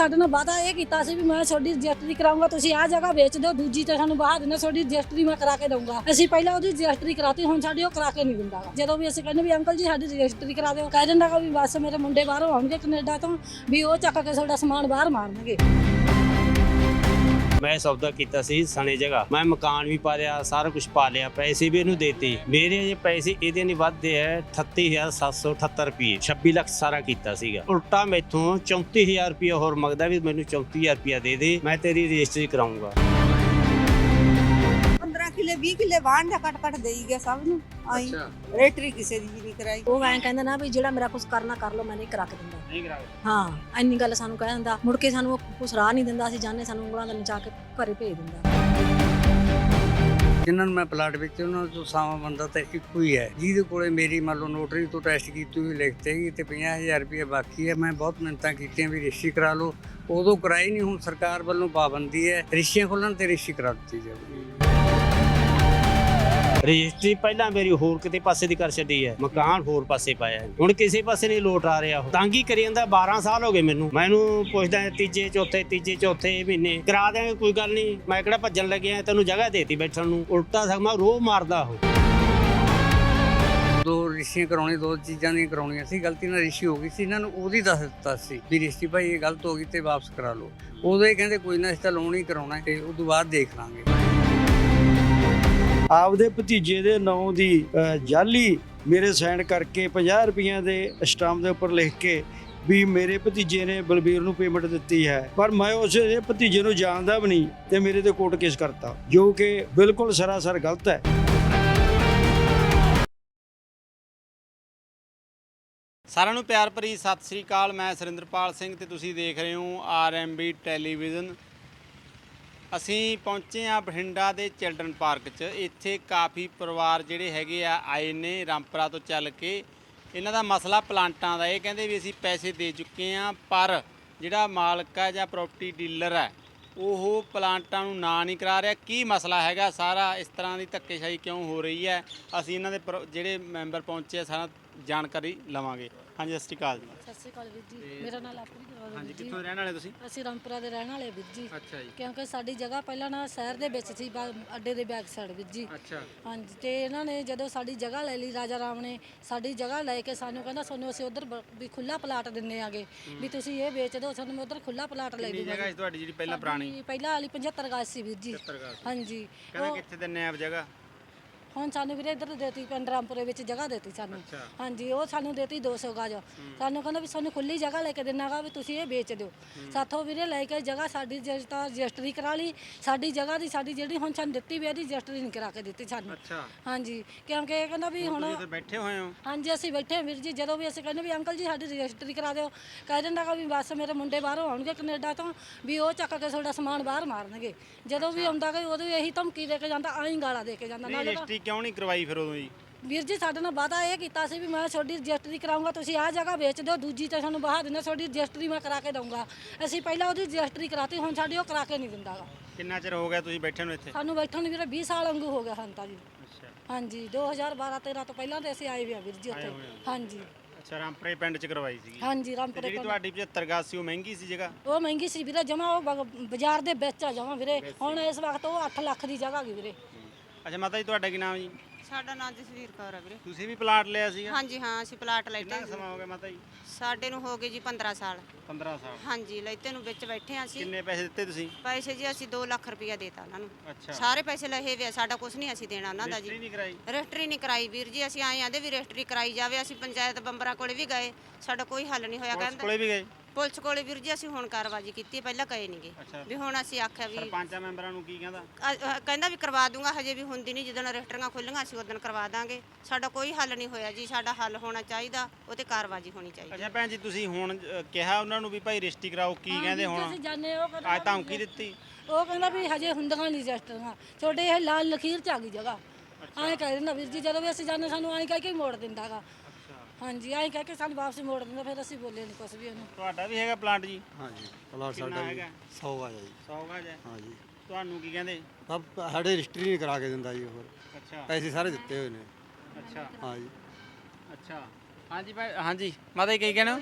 ਸਾਡੇ ਨਾਲ ਵਾਅਦਾ ਇਹ ਕੀਤਾ ਸੀ ਵੀ ਮੈਂ ਤੁਹਾਡੀ ਰਜਿਸਟਰੀ ਕਰਾਉਂਗਾ ਤੁਸੀਂ ਆਹ ਜਗ੍ਹਾ ਵੇਚ ਦਿਓ, ਦੂਜੀ ਤੇ ਸਾਨੂੰ ਬਾਹਰ ਦੇਣਾ ਤੁਹਾਡੀ ਰਜਿਸਟਰੀ ਮੈਂ ਕਰਾ ਕੇ ਦਊਂਗਾ ਅਸੀਂ ਪਹਿਲਾਂ ਉਹਦੀ ਰਜਿਸਟਰੀ ਕਰਾਤੀ, ਹੁਣ ਸਾਡੀ ਉਹ ਕਰਾ ਕੇ ਨਹੀਂ ਦਿੰਦਾ ਗਾ। ਜਦੋਂ ਵੀ ਅਸੀਂ ਕਹਿੰਦੇ ਵੀ ਅੰਕਲ ਜੀ ਸਾਡੀ ਰਜਿਸਟਰੀ ਕਰਾ ਦਿਓ, ਕਹਿ ਦਿੰਦਾ ਗਾ ਵੀ ਬਸ ਮੇਰੇ ਮੁੰਡੇ ਬਾਹਰੋਂ ਆਉਣਗੇ ਕੈਨੇਡਾ ਤੋਂ, ਵੀ ਉਹ ਚੱਕ ਕੇ ਤੁਹਾਡਾ ਸਮਾਨ ਬਾਹਰ ਮਾਰਨਗੇ ਮੈਂ ਸੌਦਾ ਕੀਤਾ ਸੀ ਸਣੇ ਜਗ੍ਹਾ। ਮੈਂ ਮਕਾਨ ਵੀ ਪਾ ਲਿਆ ਸਾਰਾ ਕੁਝ ਪਾ ਲਿਆ ਪੈਸੇ ਵੀ ਇਹਨੂੰ ਦੇਤੇ। ਮੇਰੇ ਜੇ ਪੈਸੇ ਇਹਦੇ ਨਹੀਂ ਵੱਧਦੇ ਹੈ 38778 ਰੁਪਏ। 26 ਲੱਖ ਸਾਰਾ ਕੀਤਾ ਸੀਗਾ। ਉਲਟਾ ਮੈਥੋਂ 34000 ਰੁਪਏ ਹੋਰ ਮੰਗਦਾ ਵੀ ਮੈਨੂੰ 34000 ਰੁਪਏ ਦੇ ਦੇ, ਮੈਂ ਤੇਰੀ ਰਜਿਸਟਰੀ ਕਰਾਉਂਗਾ ਕਿੱਲੇ 20 ਕਿੱਲੇ ਵਾਹਣ ਦਾ ਕੱਟ ਕੱਟ ਦੇਈ ਗਿਆ ਸਭ ਨੂੰ। ਆਈ ਰੇਟਰੀ ਕਿਸੇ ਦੀ ਵੀ ਨਹੀਂ ਕਰਾਈ। ਉਹ ਐਂ ਕਹਿੰਦਾ ਨਾ ਵੀ ਜਿਹੜਾ ਮੇਰਾ ਕੁਝ ਕਰਨਾ ਕਰ ਲਓ ਮੈਂ ਨਹੀਂ ਕਰਾ ਕੇ ਦਿੰਦਾ। ਨਹੀਂ ਕਰਾਉਂਗਾ ਹਾਂ ਇੰਨੀ ਗੱਲ ਸਾਨੂੰ ਕਹਿ ਦਿੰਦਾ। ਮੁੜ ਕੇ ਸਾਨੂੰ ਕੁਛ ਰਾਹ ਨਹੀਂ ਦਿੰਦਾ ਅਸੀਂ ਜਾਣੇ ਸਾਨੂੰ ਉਂਗਲਾਂ ਦਾ ਨਚਾ ਕੇ ਘਰੇ ਭੇਜ ਦਿੰਦਾ। ਜਿਨ੍ਹਾਂ ਨੂੰ ਮੈਂ ਪਲਾਟ ਵਿੱਚ ਉਹਨਾਂ ਤੋਂ ਸਾਵਾ ਬੰਦਾ ਤਾਂ ਇੱਕੋ ਹੀ ਹੈ। ਜਿਹਦੇ ਕੋਲੇ ਮੇਰੀ ਮੰਨ ਲਓ ਨੋਟਰੀ ਤੋਂ ਟੈਸਟ ਕੀਤੀ ਹੋਈ ਲਿਖਤੇ ਗਈ ਤੇ 50000 ਰੁਪਏ ਬਾਕੀ ਹੈ। ਮੈਂ ਬਹੁਤ ਮਿਹਨਤਾਂ ਕੀਤੀਆਂ ਵੀ ਰਿਸ਼ੀ ਕਰਾ ਲਓ। ਉਦੋਂ ਕਰਾਈ ਨਹੀਂ ਹੁਣ ਸਰਕਾਰ ਵੱਲੋਂ ਪਾਬੰਦੀ ਹੈ। ਰਿਸ਼ੀਆਂ ਖੋਲਣ ਤੇ ਰਿਸ਼ੀ ਕਰਾ ਦਿੱਤੀ ਜਾਵੇ ਰਜਿਸਟਰੀ ਪਹਿਲਾਂ ਮੇਰੀ ਹੋਰ ਕਿਤੇ ਪਾਸੇ ਦੀ ਕਰ ਛੱਡੀ ਹੈ, ਮਕਾਨ ਹੋਰ ਪਾਸੇ ਪਾਇਆ ਹੈ। ਹੁਣ ਕਿਸੇ ਪਾਸੇ ਨਹੀਂ ਲੋਟ ਆ ਰਿਹਾ ਉਹ। ਤੰਗੀ ਕਰੀ ਜਾਂਦਾ 12 ਸਾਲ ਹੋ ਗਏ ਮੈਨੂੰ। ਮੈਨੂੰ ਪੁੱਛਦਾ ਹੈ, ਤੀਜੇ, ਚੌਥੇ ਤੀਜੇ, ਚੌਥੇ ਮਹੀਨੇ। ਕਰਾ ਦਿਆਂਗੇ, ਕੋਈ ਗੱਲ ਨਹੀਂ। ਮੈਂ ਕਿਹੜਾ ਭੱਜਣ ਲੱਗਿਆ, ਤੈਨੂੰ ਜਗ੍ਹਾ ਦੇਤੀ ਬੈਠਣ ਨੂੰ। ਉਲਟਾ ਸਗਮਾ ਰੋਹ ਮਾਰਦਾ ਉਹ। ਦੋ ਰਿਸ਼ੀਆਂ ਕਰਾਉਣੀ ਦੋ ਚੀਜ਼ਾਂ ਦੀਆਂ ਕਰਾਉਣੀਆਂ ਸੀ। ਗਲਤੀ ਨਾਲ ਰਿਸ਼ੀ ਹੋ ਗਈ ਸੀ, ਇਹਨਾਂ ਨੂੰ ਉਹਦੀ ਦੱਸ ਦਿੱਤਾ ਸੀ ਵੀ ਰਿਸ਼ੀ ਭਾਈ ਇਹ ਗਲਤ ਹੋ ਗਈ ਤੇ ਵਾਪਸ ਕਰਾ ਲਓ। ਉਦੋਂ ਇਹ ਕਹਿੰਦੇ ਕੋਈ ਨਾ ਇਸ ਤਾਂ ਲੋਨ ਹੀ ਕਰਾਉਣਾ ਹੈ ਤੇ ਉਦੋਂ ਬਾਅਦ ਦੇਖ ਲਾਂਗੇ। ਆਪਦੇ ਭਤੀਜੇ ਦੇ ਨਾਂ ਦੀ ਜਾਲੀ ਮੇਰੇ ਸਾਈਨ ਕਰਕੇ 50 ਰੁਪਈਆਂ ਦੇ ਸਟਾਮ ਦੇ ਉੱਪਰ ਲਿਖ ਕੇ ਵੀ ਮੇਰੇ ਭਤੀਜੇ ਨੇ ਬਲਬੀਰ ਨੂੰ ਪੇਮੈਂਟ ਦਿੱਤੀ ਹੈ। ਪਰ ਮੈਂ ਉਸ ਭਤੀਜੇ ਨੂੰ ਜਾਣਦਾ ਵੀ ਨਹੀਂ ਤੇ ਮੇਰੇ ਤੇ ਕੋਰਟ ਕੇਸ ਕਰਤਾ, ਜੋ ਕਿ ਬਿਲਕੁਲ ਸਰਾਸਰ ਗਲਤ ਹੈ। ਸਾਰਿਆਂ ਨੂੰ ਪਿਆਰ ਭਰੀ ਸਤਿ ਸ੍ਰੀ ਅਕਾਲ, ਮੈਂ ਸੁਰਿੰਦਰਪਾਲ ਸਿੰਘ ਤੇ ਤੁਸੀਂ ਦੇਖ ਰਹੇ ਹੋ ਆਰਐਮਬੀ ਟੈਲੀਵਿਜ਼ਨ ਅਸੀਂ ਪਹੁੰਚੇ ਆ ਬਠਿੰਡਾ ਦੇ ਚਿਲਡਰਨ ਪਾਰਕ 'ਚ। ਇੱਥੇ ਕਾਫੀ ਪਰਿਵਾਰ ਜਿਹੜੇ ਹੈਗੇ ਆ, ਆਏ ਨੇ ਰਾਮਪਰਾ ਤੋਂ ਚੱਲ ਕੇ। ਇਹਨਾਂ ਦਾ ਮਸਲਾ ਪਲਾਂਟਾਂ ਦਾ, ਇਹ ਕਹਿੰਦੇ ਵੀ ਅਸੀਂ ਪੈਸੇ ਦੇ ਚੁੱਕੇ ਆ ਪਰ ਜਿਹੜਾ ਮਾਲਕ ਹੈ ਜਾਂ ਪ੍ਰਾਪਰਟੀ ਡੀਲਰ ਹੈ ਉਹ ਪਲਾਂਟਾਂ ਨੂੰ ਨਾ ਨਹੀਂ ਕਰਾ ਰਿਹਾ। ਕੀ ਮਸਲਾ ਹੈਗਾ? ਸਾਰਾ ਇਸ ਤਰ੍ਹਾਂ ਦੀ ਧੱਕੇਸ਼ਾਹੀ ਕਿਉਂ ਹੋ ਰਹੀ ਹੈ? ਅਸੀਂ ਇਹਨਾਂ ਦੇ ਪਰ- ਜਿਹੜੇ ਮੈਂਬਰ ਪਹੁੰਚੇ ਆ, ਸਾਰਾ ਜਾਣਕਾਰੀ ਲਵਾਂਗੇ। ਹਾਂਜੀ ਸਤਿ ਸ਼੍ਰੀ ਅਕਾਲ ਜੀ। ਸਤਿ ਸ਼੍ਰੀ ਅਕਾਲ ਵੀਰ ਜੀ। ਮੇਰਾ ਨਾਮ ਲਾਪਰੀ ਕਰਵਾ ਹਾਂਜੀ ਕਿੱਥੋਂ ਰਹਿਣ ਵਾਲੇ ਤੁਸੀਂ? ਅਸੀਂ ਰਾਮਪੁਰਾ ਦੇ ਰਹਿਣ ਵਾਲੇ ਵੀਰ ਜੀ। ਅੱਛਾ ਜੀ। ਕਿਉਂਕਿ ਸਾਡੀ ਜਗ੍ਹਾ ਪਹਿਲਾਂ ਨਾ ਸ਼ਹਿਰ ਦੇ ਵਿੱਚ ਸੀ ਬਾ- ਅੱਡੇ ਦੇ ਬੈਕ ਸਾਈਡ ਵੀਰ ਜੀ। ਅੱਛਾ। ਹਾਂਜੀ ਤੇ ਇਹਨਾਂ ਨੇ ਜਦੋਂ ਸਾਡੀ ਜਗ੍ਹਾ ਲੈ ਲਈ ਰਾਜਾ ਰਾਮ ਨੇ ਸਾਡੀ ਜਗ੍ਹਾ ਲੈ ਕੇ ਸਾਨੂੰ ਕਹਿੰਦਾ ਸਾਨੂੰ ਅਸੀਂ ਉਧਰ ਵੀ ਖੁੱਲਾ ਪਲਾਟ ਦਿੰਨੇ ਆਗੇ। ਵੀ ਤੁਸੀਂ ਇਹ ਵੇਚ ਦਿਓ ਸਾਨੂੰ ਮੈਂ ਉਧਰ ਖੁੱਲਾ ਪਲਾਟ ਲੈ ਕਿੰਨੀ ਦੂੰਗਾ ਜਗ੍ਹਾ ਸੀ ਤੁਹਾਡੀ ਜਿਹੜੀ ਪਹਿਲਾਂ ਪੁਰਾਣੀ? ਪਹਿਲਾਂ ਵਾਲੀ 75 ਗਾਜ ਸੀ ਵੀਰ ਜੀ। ਹਾਂਜੀ। ਕਹਿੰਦਾ ਕਿੱਥੇ ਦਿੰਨੇ ਆ ਜਗ੍ਹਾ? ਹੁਣ ਸਾਨੂੰ ਵੀਰੇ ਇੱਧਰ ਦੇਤੀ ਪਿੰਡ ਰਾਮਪੁਰੇ ਵਿੱਚ ਜਗ੍ਹਾ ਦੇਤੀ ਸਾਨੂੰ। ਹਾਂਜੀ ਉਹ ਸਾਨੂੰ ਦੇਤੀ 200 ਗਾਜ। ਸਾਨੂੰ ਕਹਿੰਦਾ ਵੀ ਸਾਨੂੰ ਖੁੱਲੀ ਜਗ੍ਹਾ ਲੈ ਕੇ ਦੇਣਾਗਾ ਵੀ ਤੁਸੀਂ ਇਹ ਵੇਚ ਦਿਓ। ਸਾਥੋਂ ਵੀਰੇ ਲੈ ਕੇ ਜਗ੍ਹਾ ਸਾਡੀ ਤਾਂ ਰਜਿਸਟਰੀ ਕਰਾ ਲਈ। ਸਾਡੀ ਜਗ੍ਹਾ ਦੀ ਸਾਡੀ ਜਿਹੜੀ ਹੁਣ ਸਾਨੂੰ ਦਿੱਤੀ ਵੀ ਇਹਦੀ ਰਜਿਸਟਰੀ ਨਹੀਂ ਕਰਾ ਕੇ ਦਿੱਤੀ ਸਾਨੂੰ। ਹਾਂਜੀ ਕਿਉਂਕਿ ਇਹ ਕਹਿੰਦਾ ਵੀ ਹੁਣ ਬੈਠੇ ਹੋਏ ਹੋ? ਹਾਂਜੀ ਅਸੀਂ ਬੈਠੇ ਹਾਂ ਵੀਰ ਜੀ। ਜਦੋਂ ਵੀ ਅਸੀਂ ਕਹਿੰਦੇ ਵੀ ਅੰਕਲ ਜੀ ਸਾਡੀ ਰਜਿਸਟਰੀ ਕਰਾ ਦਿਓ। ਕਹਿ ਦਿੰਦਾ ਵੀ ਬਸ ਮੇਰੇ ਮੁੰਡੇ ਬਾਹਰੋਂ ਆਉਣਗੇ ਕੈਨੇਡਾ ਤੋਂ ਵੀ ਉਹ ਚੱਕ ਕੇ ਤੁਹਾਡਾ ਸਮਾਨ ਬਾਹਰ ਮਾਰਨਗੇ। ਜਦੋਂ ਵੀ ਆਉਂਦਾ ਗਾ ਉਦੋਂ ਇਹੀ ਧਮਕੀ ਦੇ ਕੇ ਜਾਂਦਾ ਆਈ ਗਾਲਾਂ ਦੇ ਕੇ ਜਾਂਦਾ। ਨਾਲੇ ਕਿਉਂ ਨਹੀਂ ਕਰਵਾਈ ਫਿਰ ਉਦੋਂ ਜੀ? ਵੀਰ ਜੀ ਸਾਡੇ ਨਾਲ ਵਾਅਦਾ ਇਹ ਕੀਤਾ ਸੀ ਵੀ ਮੈਂ ਤੁਹਾਡੀ ਰਜਿਸਟਰੀ ਕਰਾਉਂਗਾ ਤੁਸੀਂ ਆਹ ਜਗ੍ਹਾ ਵੇਚ ਦਿਓ ਦੂਜੀ ਤੇ ਸਾਨੂੰ ਬਾਹਰ ਦੇਣਾ ਤੁਹਾਡੀ ਰਜਿਸਟਰੀ ਮੈਂ ਕਰਾ ਕੇ ਦਊਂਗਾ। ਅਸੀਂ ਪਹਿਲਾਂ ਉਹਦੀ ਰਜਿਸਟਰੀ ਕਰਾਤੀ ਹੁਣ ਸਾਡੀ ਉਹ ਕਰਾ ਕੇ ਨਹੀਂ ਦਿੰਦਾਗਾ। ਕਿੰਨਾ ਚਿਰ ਹੋ ਗਿਆ ਤੁਸੀਂ ਬੈਠੇ ਨੂੰ ਇੱਥੇ? ਸਾਨੂੰ ਬੈਠਣ ਨੂੰ ਵੀਰੇ 20 ਸਾਲ ਵਾਂਗੂ ਹੋ ਗਿਆ ਹਨ ਤਾਂ ਜੀ। ਅੱਛਾ। ਹਾਂਜੀ 2012 13 ਤੋਂ ਪਹਿਲਾਂ ਤੇ ਅਸੀਂ ਆਏ ਵੀ ਆ ਵੀਰ ਜੀ ਉੱਥੇ ਹਾਂਜੀ। ਅੱਛਾ ਰਾਮਪੁਰੇ ਪਿੰਡ ਚ ਕਰਵਾਈ ਸੀਗੀ। ਹਾਂਜੀ ਤੇ ਰਾਮਪੁਰੇ ਜਿਹੜੀ ਕੋਲ ਤੁਹਾਡੀ 75 ਗਾਜ ਸੀ ਉਹ ਮਹਿੰਗੀ ਸੀ ਜਗ੍ਹਾ? ਉਹ ਮਹਿੰਗੀ ਸੀ ਵੀਰੇ ਜਮਾ ਉਹ ਬਗ- ਬਾਜ਼ਾਰ ਦੇ ਵਿੱਚ ਆ ਜਮਾ ਵੀਰੇ। ਹੁਣ ਇਸ ਵਕਤ ਉਹ 8 ਲੱਖ ਦੀ ਜਗ੍ਹਾ ਗਈ ਵੀਰੇ। ਅੱਛਾ ਮਾਤਾ ਜੀ ਤੁਹਾਡਾ ਕੀ ਨਾਮ ਜੀ? ਸਾਡਾ ਨਾਂ ਜਸਵੀਰ ਕੌਰ ਹੈ ਵੀਰੇ। ਤੁਸੀਂ ਵੀ ਪਲਾਟ ਲਿਆ ਸੀਗਾ? ਹਾਂਜੀ ਹਾਂ ਅਸੀਂ ਪਲਾਟ ਲੈਤੇ ਕਿੰਨਾ ਕੁ ਸਮਾਂ ਹੋ ਗਿਆ ਮਾਤਾ ਜੀ? ਸਾਡੇ ਨੂੰ ਹੋ ਗਏ ਜੀ 15 ਸਾਲ। 15 ਸਾਲ। ਹਾਂਜੀ ਲੈਤੇ ਨੂੰ ਵਿੱਚ ਬੈਠੇ ਹਾਂ ਅਸੀਂ। ਕਿੰਨੇ ਪੈਸੇ ਦਿੱਤੇ ਤੁਸੀਂ? ਪੈਸੇ ਜੀ ਅਸੀਂ 2 ਲੱਖ ਰੁਪਇਆ ਦੇਤਾ ਉਹਨਾਂ ਨੂੰ। ਅੱਛਾ। ਸਾਰੇ ਪੈਸੇ ਲਏ ਵੇ ਆ, ਸਾਡਾ ਕੁਝ ਨਹੀਂ ਅਸੀਂ ਦੇਣਾ ਉਹਨਾਂ ਦਾ ਰਜਿਸਟਰੀ ਜੀ ਨਹੀਂ ਕਰਾਈ? ਰਜਿਸਟਰੀ ਨਹੀਂ ਕਰਾਈ ਵੀਰ ਜੀ ਅਸੀਂ ਆਏ ਆਂਦੇ ਵੀ ਰਜਿਸਟਰੀ ਕਰਾਈ ਜਾਵੇ। ਅਸੀਂ ਪੰਚਾਇਤ ਬੰਬਰਾਂ ਕੋਲੇ ਵੀ ਗਏ। ਸਾਡਾ ਕੋਈ ਹੱਲ ਨਹੀਂ ਹੋਇਆ ਪੁਲਿਸ ਕਹਿੰਦੇ ਕੋਲੇ ਵੀ ਗਏ? ਪੁਲਿਸ ਕੋਲੇ ਵੀਰ ਜੀ ਅਸੀਂ ਹੁਣ ਕਾਰਵਾਈ ਕੀਤੀ ਹੈ, ਪਹਿਲਾਂ ਗਏ ਨਹੀਂਗੇ ਅੱਛਾ। ਵੀ ਹੁਣ ਅਸੀਂ ਆਖਿਆ ਵੀ ਸਰਪੰਚਾਂ ਮੈਂਬਰਾਂ ਨੂੰ ਕੀ ਕਹਿੰਦਾ? ਅ- ਅ- ਕਹਿੰਦਾ ਵੀ ਕਰਵਾ ਦੂੰਗਾ ਹਜੇ ਵੀ ਹੁੰਦੀ ਨਹੀਂ ਜਦੋਂ ਰਜਿਸਟਰੀਆਂ ਖੁੱਲੀਆਂ ਅਸੀਂ ਉਦੋਂ ਕਰਵਾ ਦਾਂਗੇ। ਸਾਡਾ ਕੋਈ ਹੱਲ ਨਹੀਂ ਹੋਇਆ ਜੀ ਸਾਡਾ ਹੱਲ ਹੋਣਾ ਚਾਹੀਦਾ ਉਹ ਤੇ ਕਾਰਵਾਈ ਹੋਣੀ ਚਾਹੀਦੀ। ਅੱਛਾ ਭੈਣ ਜੀ ਤੁਸੀਂ ਹੁਣ ਅ, ਕਿਹਾ ਉਹਨਾਂ ਨੂੰ ਵੀ ਭਾਈ ਰਜਿਸਟਰੀ ਕਰਾਓ ਕੀ ਕਹਿੰਦੇ ਅਸੀਂ ਹੁਣ ਜਾਣੇ ਉਹ ਕਹਿੰਦਾ ਅੱਜ ਧਮਕੀ ਦਿੱਤੀ। ਉਹ ਕਹਿੰਦਾ ਵੀ ਹਜੇ ਹੁੰਦੀਆਂ ਨਹੀਂ ਰਜਿਸਟਰੀਆਂ। ਛੋਟੇ ਇਹ ਲਾਲ ਲਖੀਰ ਚ ਆ ਗਈ ਜਗ੍ਹਾ। ਐਂ ਕਹਿ ਦਿੰਦਾ ਵੀਰ ਜੀ ਜਦੋਂ ਵੀ ਅਸੀਂ ਜਾਂਦੇ ਸਾਨੂੰ ਐਂ ਕਹਿ ਕੇ ਹੀ ਮੋੜ ਦਿੰਦਾਗਾ ਹਾਂਜੀ ਐਂ ਕਹਿ ਕੇ ਸਾਨੂੰ ਵਾਪਸ ਮੋੜ ਦਿੰਦਾ ਫਿਰ ਅਸੀਂ ਬੋਲੇ ਨਹੀਂ ਕੁਝ ਵੀ ਉਹਨੂੰ। ਤੁਹਾਡਾ ਵੀ ਹੈਗਾ ਪਲਾਟ ਜੀ? ਹਾਂਜੀ ਪਲਾਟ ਕਿੰਨਾ ਸਾਡਾ ਹੈਗਾ? 100 ਆ ਜੀ। 100 ਗਜ ਹੈ ਹਾਂਜੀ। ਤੁਹਾਨੂੰ ਕੀ ਕਹਿੰਦੇ? ਸਭ ਸਾਡੇ ਰਜਿਸਟਰੀ ਨਹੀਂ ਕਰਾ ਕੇ ਦਿੰਦਾ ਜੀ ਹੋਰ। ਅੱਛਾ। ਪੈਸੇ ਸਾਰੇ ਦਿੱਤੇ ਹੋਏ ਨੇ। ਅੱਛਾ। ਹਾਂਜੀ। ਅੱਛਾ। ਹਾਂਜੀ ਭਾਈ ਹਾਂਜੀ। ਮਾਤਾ ਜੀ ਕੀ ਕਹਿਣਾ?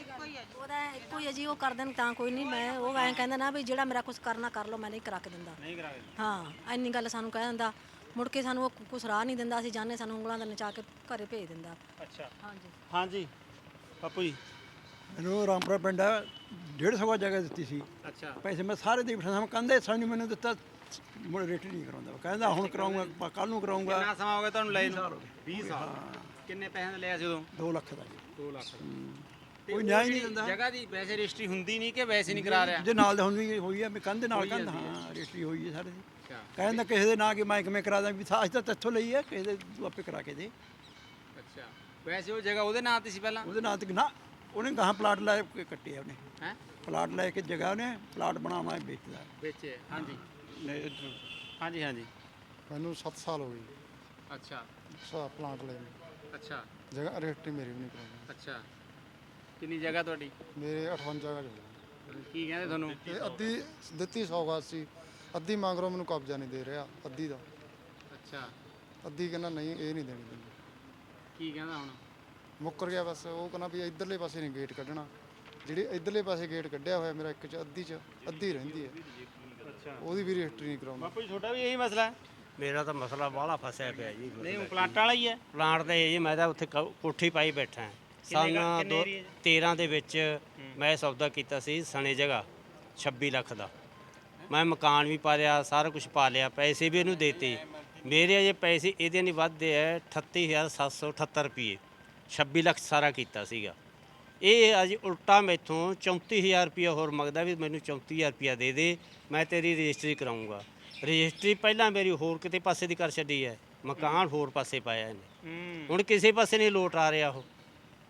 ਉਹਦਾ ਇੱਕੋ ਹੀ ਹੈ ਜੀ ਉਹ ਕਰ ਦੇਣ ਤਾਂ ਕੋਈ ਨਹੀਂ ਮੈਂ ਉਹ ਐਂ ਕਹਿੰਦਾ ਨਾ ਵੀ ਜਿਹੜਾ ਮੇਰਾ ਕੁਝ ਕਰਨਾ ਕਰ ਲਓ ਮੈਂ ਨਹੀਂ ਕਰਾ ਕੇ ਦਿੰਦਾ। ਨਹੀਂ ਕਰਾਵੇ ਹਾਂ ਇੰਨੀ ਗੱਲ ਸਾਨੂੰ ਕਹਿ ਦਿੰਦਾ। ਮੁੜ ਕੇ ਸਾਨੂੰ ਉਹ ਕੁਛ ਰਾਹ ਨਹੀਂ ਦਿੰਦਾ ਅਸੀਂ ਜਾਣੇ ਸਾਨੂੰ ਉਂਗਲਾਂ ਦਾ ਨਚਾ ਕੇ ਘਰੇ ਭੇਜ ਦਿੰਦਾ। ਅੱਛਾ। ਹਾਂਜੀ। ਹਾਂਜੀ। ਪੱਪੂ ਜੀ। ਮੈਨੂੰ ਰਾਮਪੁਰਾ ਪਿੰਡ ਆ 150 ਜਗ੍ਹਾ ਦਿੱਤੀ ਸੀ। ਅੱਛਾ। ਪੈਸੇ ਮੈਂ ਸਾਰੇ ਦੇ ਬਠਾ ਕੰਦੇ ਸਾਨੂੰ ਮੈਨੂੰ ਦਿੱਤਾ ਮੁੜ ਰੇਟ ਨਹੀਂ ਕਰਾਉਂਦਾ। ਕਹਿੰਦਾ ਹੁਣ ਕਰਾਉਂਗਾ ਕੱਲ ਨੂੰ ਕਰਾਉਂਗਾ। ਕਿੰਨਾ ਸਮਾਂ ਹੋ ਗਿਆ ਤੁਹਾਨੂੰ ਲਏ ਨੂੰ? 20 ਸਾਲ ਕਿੰਨੇ ਪੈਸੇ ਦਾ ਲਿਆ ਸੀ ਉਦੋਂ? 2 ਲੱਖ ਦਾ ਜੀ। 2 ਲੱਖ ਕੋਈ ਨਿਆਂ ਹੀ ਨਹੀਂ ਦਿੰਦਾ। ਜਗ੍ਹਾ ਦੀ ਵੈਸੇ ਰਜਿਸਟਰੀ ਹੁੰਦੀ ਨਹੀਂ ਕਿ ਵੈਸੇ ਨਹੀਂ ਕਰਾ ਰਿਹਾ? ਜੇ ਨਾਲ ਦੇ ਹੁੰਦੀ ਹੋਈ ਆ ਮੈਂ ਕੰਧ ਨਾਲ ਕੰਧ ਹਾਂ ਰਜਿਸਟਰੀ ਹੋਈ ਹੈ ਸਾਰੇ ਦੀ। ਅੱਛਾ ਕਹਿੰਦਾ ਕਿਸੇ ਦੇ ਨਾਂ ਕਿ ਮੈਂ ਕਿਵੇਂ ਕਰਾ ਦਾਂ? ਵੀ ਸਾਜ ਤਾਂ ਤੇਥੋਂ ਲਈ ਹੈ ਕਿਸੇ ਦੇ ਤੂੰ ਆਪੇ ਕਰਾ ਕੇ ਦੇ। ਅੱਛਾ। ਵੈਸੇ ਉਹ ਜਗ੍ਹਾ ਉਹਦੇ ਨਾਂ ਤੇ ਸੀ ਪਹਿਲਾਂ? ਉਹਦੇ ਨਾਂ ਤੇ ਨਾ ਉਹਨੇ ਗਾਹਾਂ ਪਲਾਟ ਲੈ ਕੇ ਕੱਟਿਆ ਉਹਨੇ। ਹੈ? ਪਲਾਟ ਲੈ ਕੇ ਜਗ੍ਹਾ ਉਹਨੇ ਪਲਾਟ ਬਣਾਵਾ ਵੇਚਦਾ। ਵੇਚੇ ਹਾਂਜੀ। ਹਾਂਜੀ ਹਾਂਜੀ। ਮੈਨੂੰ 7 ਸਾਲ ਹੋ ਗਏ। ਅੱਛਾ। ਸਾ ਪਲਾਂਟ ਲੈ ਅੱਛਾ। ਜਗ੍ਹਾ ਰਜਿਸਟਰੀ ਮੇਰੀ ਵੀ ਨਹੀਂ ਕਰਾਉਂਦਾ ਅੱਛਾ। ਕਿੰਨੀ ਜਗ੍ਹਾ ਤੁਹਾਡੀ? ਮੇਰੇ 58 ਜਗ੍ਹਾ ਜਗ੍ਹਾ ਕੀ ਕਹਿੰਦੇ ਤੁਹਾਨੂੰ? ਤੇ ਅੱਧੀ ਦਿੱਤੀ ਸੌਗਾਤ ਸੀ ਅੱਧੀ ਮੰਗਰੋਂ ਮੈਨੂੰ ਕਬਜ਼ਾ ਨਹੀਂ ਦੇ ਰਿਹਾ ਅੱਧੀ ਦਾ। ਅੱਛਾ। ਅੱਧੀ ਕਹਿੰਦਾ ਨਹੀਂ ਇਹ ਨਹੀਂ ਦੇਣੀ ਮੈਨੂੰ ਕੀ ਕਹਿੰਦਾ ਹੁਣ? ਮੁੱਕਰ ਗਿਆ ਬਸ ਉਹ ਕਹਿੰਦਾ ਵੀ ਇਧਰਲੇ ਪਾਸੇ ਨਹੀਂ ਗੇਟ ਕੱਢਣਾ। ਜਿਹੜੀ ਇਧਰਲੇ ਪਾਸੇ ਗੇਟ ਕੱਢਿਆ ਹੋਇਆ ਮੇਰਾ ਇੱਕ ਚ ਅੱਧੀ ਚ ਅੱਧੀ ਰਹਿੰਦੀ ਹੈ। ਅੱਛਾ। ਉਹਦੀ ਵੀ ਰਜਿਸਟਰੀ ਨਹੀਂ ਕਰਾਉਂਦਾ। ਬਾਪੂ ਜੀ ਤੁਹਾਡਾ ਵੀ ਇਹੀ ਮਸਲਾ ਹੈ? ਮੇਰਾ ਤਾਂ ਮਸਲਾ ਬਾਹਲਾ ਫਸਿਆ ਪਿਆ ਜੀ। ਨਹੀਂ ਉਹ ਪਲਾਂਟਾਂ ਵਾਲਾ ਹੀ ਹੈ। ਪਲਾਂਟ ਦੇ ਜੀ ਮੈਂ ਤਾਂ ਉੱਥੇ ਕੋ- ਕੋਠੀ ਪਾਈ ਬੈਠਾ ਹਾਂ। ਸਨ ਕਿੰਨੇ ਦੋ- ਏਰੀਏ 'ਚ? 13 ਦੇ ਵਿੱਚ ਮੈਂ ਸੌਦਾ ਕੀਤਾ ਸੀ ਸਣੇ ਜਗ੍ਹਾ 26 ਲੱਖ ਦਾ। ਮੈਂ ਮਕਾਨ ਵੀ ਪਾ ਲਿਆ ਸਾਰਾ ਕੁਝ ਪਾ ਲਿਆ ਪੈਸੇ ਵੀ ਇਹਨੂੰ ਦੇਤੇ। ਮੇਰੇ ਅਜੇ ਪੈਸੇ ਇਹਦੇ ਨਹੀਂ ਵੱਧਦੇ ਐ 38778 ਰੁਪਏ। 26 ਲੱਖ ਸਾਰਾ ਕੀਤਾ ਸੀਗਾ। ਇਹ ਅਜ ਉਲਟਾ ਮੈਥੋਂ 34000 ਰੁਪਏ ਹੋਰ ਮੰਗਦਾ ਵੀ ਮੈਨੂੰ 34000 ਰੁਪਏ ਦੇ ਦੇ ਮੈਂ ਤੇਰੀ ਰਜਿਸਟਰੀ ਕਰਾਉਂਗਾ ਰਜਿਸਟਰੀ ਪਹਿਲਾਂ ਮੇਰੀ ਹੋਰ ਕਿਤੇ ਪਾਸੇ ਦੀ ਕਰ ਛੱਡੀ ਹੈ ਮਕਾਨ ਹੋਰ ਪਾਸੇ ਪਾਇਆ ਇਹਨੇ। ਹੁਣ ਕਿਸੇ ਪਾਸੇ ਨਹੀਂ ਲੋਟ ਆ ਰਿਹਾ ਉਹ।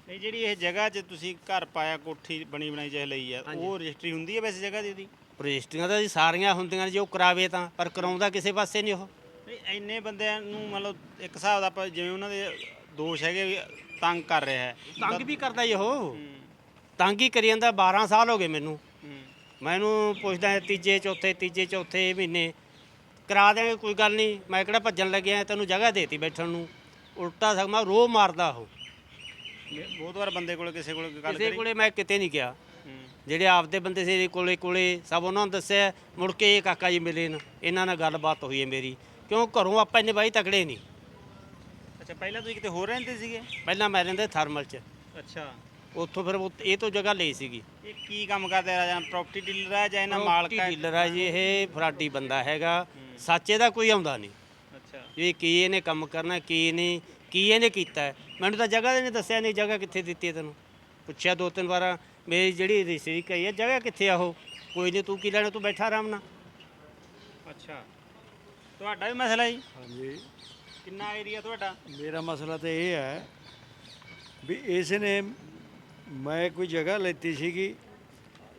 ਨਹੀਂ ਜਿਹੜੀ ਇਹ ਜਗ੍ਹਾ 'ਚ ਤੁਸੀਂ ਘਰ ਪਾਇਆ ਕੋਠੀ ਬਣੀ ਬਣਾਈ ਚਾਹੇ ਲਈ ਆ ਉਹ ਰਜਿਸਟਰੀ ਹੁੰਦੀ ਹੈ ਵੈਸੇ ਜਗ੍ਹਾ ਦੀ ਉਹਦੀ? ਰਜਿਸਟਰੀਆਂ ਤਾਂ ਜੀ ਸਾਰੀਆਂ ਹੁੰਦੀਆਂ ਨੇ ਜੇ ਉਹ ਕਰਾਵੇ ਤਾਂ ਪਰ ਕਰਾਉਂਦਾ ਕਿਸੇ ਪਾਸੇ ਨਹੀਂ ਉਹ। ਨਹੀਂ ਇੰਨੇ ਬੰਦਿਆਂ ਨੂੰ ਮਤਲਬ ਇੱਕ ਹਿਸਾਬ ਦਾ ਆਪਾਂ ਜਿਵੇਂ ਉਹਨਾਂ ਦੇ ਦੋਸ਼ ਹੈਗੇ ਵੀ ਤੰਗ ਕਰ ਰਿਹਾ ਹੈ। ਤੰਗ ਵੀ ਕਰਦਾ ਜੀ ਉਹ। ਤੰਗ ਹੀ ਕਰੀ ਜਾਂਦਾ 12 ਸਾਲ ਹੋ ਗਏ ਮੈਨੂੰ। ਮੈਨੂੰ ਪੁੱਛਦਾ ਤੀਜੇ ਚੌਥੇ ਤੀਜੇ ਚੌਥੇ ਮਹੀਨੇ। ਕਰਾ ਦਿਆਂਗੇ ਕੋਈ ਗੱਲ ਨਹੀਂ। ਮੈਂ ਕਿਹੜਾ ਭੱਜਣ ਲੱਗਿਆ ਤੈਨੂੰ ਜਗ੍ਹਾ ਦੇਤੀ ਬੈਠਣ ਨੂੰ। ਉਲਟਾ ਸਗਮਾ ਰੋ ਮਾਰਦਾ ਉਹ। ਬਹੁਤ ਵਾਰ ਬੰਦੇ ਕੋਲ ਕਿਸੇ ਕੋਲ ਗੱਲ ਕਿਸੇ ਕੋਲੇ ਮੈਂ ਕਿਤੇ ਨਹੀਂ ਗਿਆ। ਜਿਹੜੇ ਆਪਦੇ ਬੰਦੇ ਸੀ ਕੋਲੇ ਕੋਲੇ ਸਭ ਉਹਨਾਂ ਨੂੰ ਦੱਸਿਆ ਮੁੜ ਕੇ ਇਹ ਕਾਕਾ ਜੀ ਮਿਲੇ ਨੇ ਇਹਨਾਂ ਨਾਲ ਗੱਲਬਾਤ ਹੋਈ ਹੈ ਮੇਰੀ। ਕਿਉਂ ਘਰੋਂ ਆਪਾਂ ਇੰਨੇ ਬਾਈ ਤਕੜੇ ਨਹੀਂ। ਅੱਛਾ ਪਹਿਲਾਂ ਤੁਸੀਂ ਕਿਤੇ ਹੋਰ ਰਹਿੰਦੇ ਸੀਗੇ? ਪਹਿਲਾਂ ਮੈਂ ਰਹਿੰਦਾ ਥਰਮਲ 'ਚ। ਅੱਛਾ। ਉੱਥੋਂ ਫਿਰ ਉਹ- ਇਹ ਤੋਂ ਜਗ੍ਹਾ ਲਈ ਸੀਗੀ। ਇਹ ਕੀ ਕੰਮ ਕਰਦਾ ਹੈ ਜਾਂ ਪ੍ਰਾਪਰਟੀ ਡੀਲਰ ਹੈ ਜਾਂ ਇਹਨਾਂ ਮਾਲਕ ਹੈ ਡੀਲਰ ਆ ਜੀ ਇਹ ਫਰਾਡੀ ਬੰਦਾ ਹੈਗਾ। ਸੱਚੇ ਦਾ ਕੋਈ ਆਉਂਦਾ ਨਹੀਂ। ਅੱਛਾ। ਵੀ ਕੀ ਇਹਨੇ ਕੰਮ ਕਰਨਾ ਕੀ ਨਹੀਂ ਕੀ ਇਹਨੇ ਕੀਤਾ। ਹੈ। ਮੈਨੂੰ ਤਾਂ ਜਗ੍ਹਾ ਦੇ ਨੇ ਦੱਸਿਆ ਨਹੀਂ ਜਗ੍ਹਾ ਕਿੱਥੇ ਦਿੱਤੀ ਹੈ ਤੈਨੂੰ? ਪੁੱਛਿਆ ਦੋ ਤਿੰਨ ਵਾਰਾਂ। ਮੇਰੀ ਜਿਹੜੀ ਰਿਸ਼ਤੇ ਕਹੀ ਹੈ ਜਗ੍ਹਾ ਕਿੱਥੇ ਆ ਉਹ? ਕੋਈ ਨਹੀਂ ਤੂੰ ਕੀ ਲੈਣਾ ਤੂੰ ਬੈਠਾ ਆਰਾਮ ਨਾਲ। ਅੱਛਾ। ਤੁਹਾਡਾ ਵੀ ਮਸਲਾ ਜੀ? ਹਾਂਜੀ। ਕਿੰਨਾ ਏਰੀਆ ਤੁਹਾਡਾ? ਮੇਰਾ ਮਸਲਾ ਤਾਂ ਇਹ ਹੈ ਵੀ ਇਸ ਨੇ ਮੈਂ ਕੋਈ ਜਗ੍ਹਾ ਲੈਤੀ ਸੀਗੀ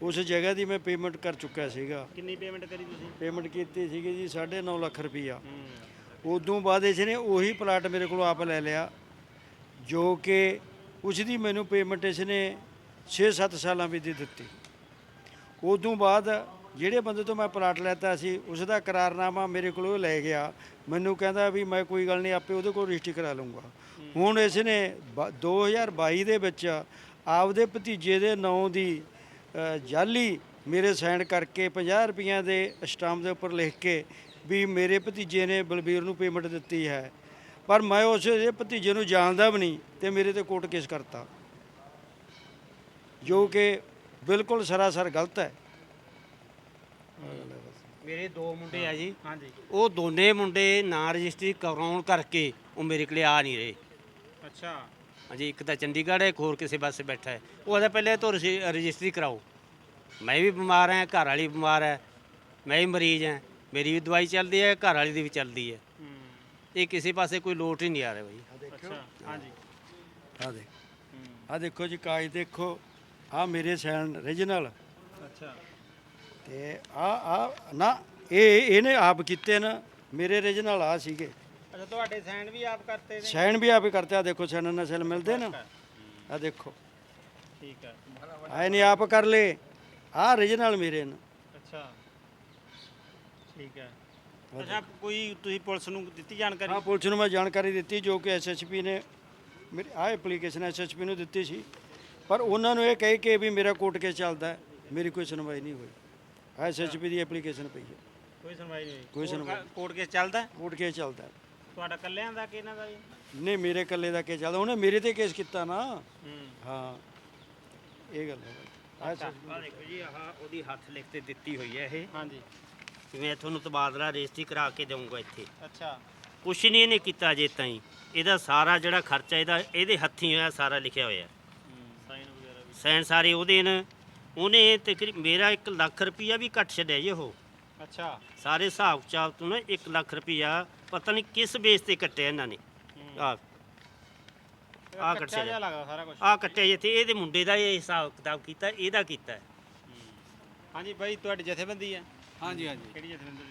ਉਸ ਜਗ੍ਹਾ ਦੀ ਮੈਂ ਪੇਮੈਂਟ ਕਰ ਚੁੱਕਿਆ ਸੀਗਾ। ਕਿੰਨੀ ਪੇਮੈਂਟ ਕਰੀ ਤੁਸੀਂ? ਪੇਮੈਂਟ ਕੀਤੀ ਸੀਗੀ ਜੀ 9.5 ਲੱਖ ਰੁਪਈਆ। ਉਦੋਂ ਬਾਅਦ ਇਸ ਨੇ ਉਹੀ ਪਲਾਟ ਮੇਰੇ ਕੋਲੋਂ ਆਪ ਲੈ ਲਿਆ ਜੋ ਕਿ ਉਸ ਦੀ ਮੈਨੂੰ ਪੇਮੈਂਟ ਇਸ ਨੇ 6-7 ਸਾਲਾਂ ਵਿੱਚ ਦੀ ਦਿੱਤੀ। ਉਦੋਂ ਬਾਅਦ ਜਿਹੜੇ ਬੰਦੇ ਤੋਂ ਮੈਂ ਪਲਾਟ ਲੈਤਾ ਸੀ ਉਸ ਦਾ ਕਰਾਰਨਾਮਾ ਮੇਰੇ ਕੋਲ ਉਹ ਲੈ ਗਿਆ। ਮੈਨੂੰ ਕਹਿੰਦਾ ਵੀ ਮੈਂ ਕੋਈ ਗੱਲ ਨਹੀਂ, ਆਪੇ ਉਹਦੇ ਕੋਲ ਰਜਿਸਟਰੀ ਕਰਾ ਲਊਂਗਾ। ਹੁਣ ਇਸ ਨੇ ਬ- 2022 ਦੇ ਵਿੱਚ ਆਪਦੇ ਭਤੀਜੇ ਦੇ ਨਾਂ ਦੀ ਜਾਲੀ ਮੇਰੇ ਸਾਈਨ ਕਰਕੇ 50 ਰੁਪਈਆਂ ਦੇ ਸਟਾਂਪ ਦੇ ਉੱਪਰ ਲਿਖ ਕੇ ਵੀ ਮੇਰੇ ਭਤੀਜੇ ਨੇ ਬਲਬੀਰ ਨੂੰ ਪੇਮੈਂਟ ਦਿੱਤੀ ਹੈ। ਪਰ ਮੈਂ ਉਸ ਭਤੀਜੇ ਨੂੰ ਜਾਣਦਾ ਵੀ ਨਹੀਂ ਤੇ ਮੇਰੇ ਤੇ ਕੋਰਟ ਕੇਸ ਕਰਤਾ। ਜੋ ਕਿ ਬਿਲਕੁਲ ਸਰਾਸਰ ਗਲਤ ਹੈ। ਮੇਰੇ ਦੋ ਮੁੰਡੇ ਆ ਜੀ। ਹਾਂਜੀ। ਉਹ ਦੋਨੇ ਮੁੰਡੇ ਨਾਂ ਰਜਿਸਟਰੀ ਕਰਾਉਣ ਕਰਕੇ ਉਹ ਮੇਰੇ ਕੋਲੇ ਆ ਨਹੀਂ ਰਹੇ। ਅੱਛਾ। ਹਾਂਜੀ ਇੱਕ ਤਾਂ ਚੰਡੀਗੜ੍ਹ ਹੈ ਇੱਕ ਹੋਰ ਕਿਸੇ ਪਾਸੇ ਬੈਠਾ ਹੈ। ਉਹ ਆਦਾ ਪਹਿਲੇ ਤੋਂ ਰਜਿ- ਰਜਿਸਟਰੀ ਕਰਾਓ। ਮੈਂ ਵੀ ਬਿਮਾਰ ਹਾਂ ਘਰ ਵਾਲੀ ਬਿਮਾਰ ਹੈ। ਮੈਂ ਵੀ ਮਰੀਜ਼ ਹਾਂ। ਮੇਰੀ ਵੀ ਦਵਾਈ ਚੱਲਦੀ ਹੈ ਘਰ ਵਾਲੀ ਦੀ ਵੀ ਚੱਲਦੀ ਹੈ। ਹੂੰ। ਇਹ ਕਿਸੇ ਪਾਸੇ ਕੋਈ ਲੋਟ ਹੀ ਨਹੀਂ ਆ ਰਿਹਾ ਬਾਈ। ਅੱਛਾ। ਹਾਂਜੀ। ਆ ਦੇ ਆ ਦੇਖੋ ਜੀ ਕਾਗਜ਼ ਦੇਖੋ। ਆ ਮੇਰੇ ਸਾਈਨ ਰੀਜਨਲ। ਅੱਛਾ। ਤੇ ਆ ਆ ਨਾ ਇਹ ਇਹਨੇ ਆਪ ਕੀਤੇ ਨਾ ਮੇਰੇ ਰੀਜਨਲ ਆ ਸੀਗੇ। ਅੱਛਾ ਤੁਹਾਡੇ ਸਾਈਨ ਵੀ ਆਪ ਕਰਤੇ ਨੇ? ਸਾਈਨ ਵੀ ਆਪੇ ਕਰਤੇ ਆ ਦੇਖੋ ਸਾਈਨ ਨਾਲ ਸੈਲ ਮਿਲਦੇ ਨਾ। ਆ ਦੇਖੋ। ਠੀਕ ਹੈ ਆਏ ਨੇ ਆਪ ਕਰ ਲੇ ਆ ਰੀਜਨਲ ਮੇਰੇ ਨੇ। ਅੱਛਾ। ਠੀਕ ਹੈ ਅੱਛਾ ਕੋਈ ਤੁਸੀਂ ਪੁਲਿਸ ਨੂੰ ਦਿੱਤੀ ਜਾਣਕਾਰੀ? ਹਾਂ ਪੁਲਿਸ ਨੂੰ ਮੈਂ ਜਾਣਕਾਰੀ ਦਿੱਤੀ ਜੋ ਕਿ ਐਸਐਸਪੀ ਨੇ ਮੇਰੀ ਆ ਐਪਲੀਕੇਸ਼ਨ ਐਸਐਸਪੀ ਨੂੰ ਦਿੱਤੀ ਸੀ। ਪਰ ਉਹਨਾਂ ਨੂੰ ਇਹ ਕਹਿ ਕੇ ਵੀ ਮੇਰਾ ਕੋਰਟ ਕੇਸ ਚੱਲਦਾ ਹੈ, ਮੇਰੀ ਕੋਈ ਸੁਣਵਾਈ ਨਹੀਂ ਹੋਈ। ਐਸਐਸਪੀ ਦੀ ਐਪਲੀਕੇਸ਼ਨ ਪਈ ਹੈ। ਕੋਈ ਸੁਣਵਾਈ ਨਹੀਂ ਹੋਈ? ਕੋਈ ਸੁਣਵਾਈ ਕੋਰਟ ਕੇਸ ਚੱਲਦਾ ਹੈ? ਕੋਰਟ ਕੇਸ ਚੱਲਦਾ ਹੈ। ਤੁਹਾਡਾ ਕੱਲਿਆਂ ਦਾ ਕਿ ਇਹਨਾਂ ਦਾ ਜੀ? ਨਹੀਂ ਮੇਰੇ ਇਕੱਲੇ ਦਾ ਕੇਸ ਚੱਲਦਾ। ਉਹਨੇ ਮੇਰੇ ਤੇ ਕੇਸ ਕੀਤਾ ਨਾ। ਹੂੰ। ਹਾਂ। ਇਹ ਗੱਲ ਹੈ। ਆਹ SSP ਆ ਦੇਖੋ ਜੀ ਆਹ ਉਹਦੀ ਹੱਥ ਲਿਖ ਤੇ ਦਿੱਤੀ ਹੋਈ ਹੈ ਇਹ। ਹਾਂਜੀ। ਕਿ ਮੈਂ ਤੁਹਾਨੂੰ ਤਬਾਦਲਾ ਰਜਿਸਟਰੀ ਕਰਾ ਕੇ ਦਊਂਗਾ ਇੱਥੇ। ਅੱਛਾ। ਕੁਛ ਨਹੀਂ ਇਹਨੇ ਕੀਤਾ ਜੇ ਤਾਈਂ। ਇਹਦਾ ਸਾਰਾ ਜਿਹੜਾ ਖਰਚਾ ਇਹਦਾ ਇਹਦੇ ਹੱਥੀਂ ਹੋਇਆ ਸਾਰਾ ਲਿਖਿਆ ਹੋਇਆ। ਸਾਈਨ ਸਾਰੇ ਉਹਦੇ ਨੇ ਉਹਨੇ ਤਕਰੀਬ ਮੇਰਾ 1 ਲੱਖ ਰੁਪਈਆ ਵੀ ਕੱਟ ਛੱਡਿਆ ਜੀ ਉਹ। ਅੱਛਾ। ਸਾਰੇ ਹਿਸਾਬ ਚਾਲ ਤੋਂ ਨਾ 1 ਲੱਖ ਰੁਪਈਆ ਪਤਾ ਨਹੀਂ ਕਿਸ ਬੇਸ ਤੇ ਕੱਟਿਆ ਇਹਨਾਂ ਨੇ। ਆ ਆਹ। ਕੱਟ ਕੱਚਾ ਜਿਹਾ ਛੱਡਿਆ। ਲੱਗਦਾ ਸਾਰਾ ਕੁਝ ਆ ਕੱਟਿਆ ਜਿੱਥੇ ਇਹਦੇ ਮੁੰਡੇ ਦਾ ਇਹ ਹਿਸਾਬ ਕਿਤਾਬ ਕੀਤਾ ਇਹਦਾ ਕੀਤਾ। ਹਾਂਜੀ ਬਾਈ ਤੁਹਾਡੀ ਜਥੇਬੰਦੀ ਹੈ? ਹਾਂਜੀ ਹਾਂਜੀ। ਕਿਹੜੀ ਜਥੇਬੰਦੀ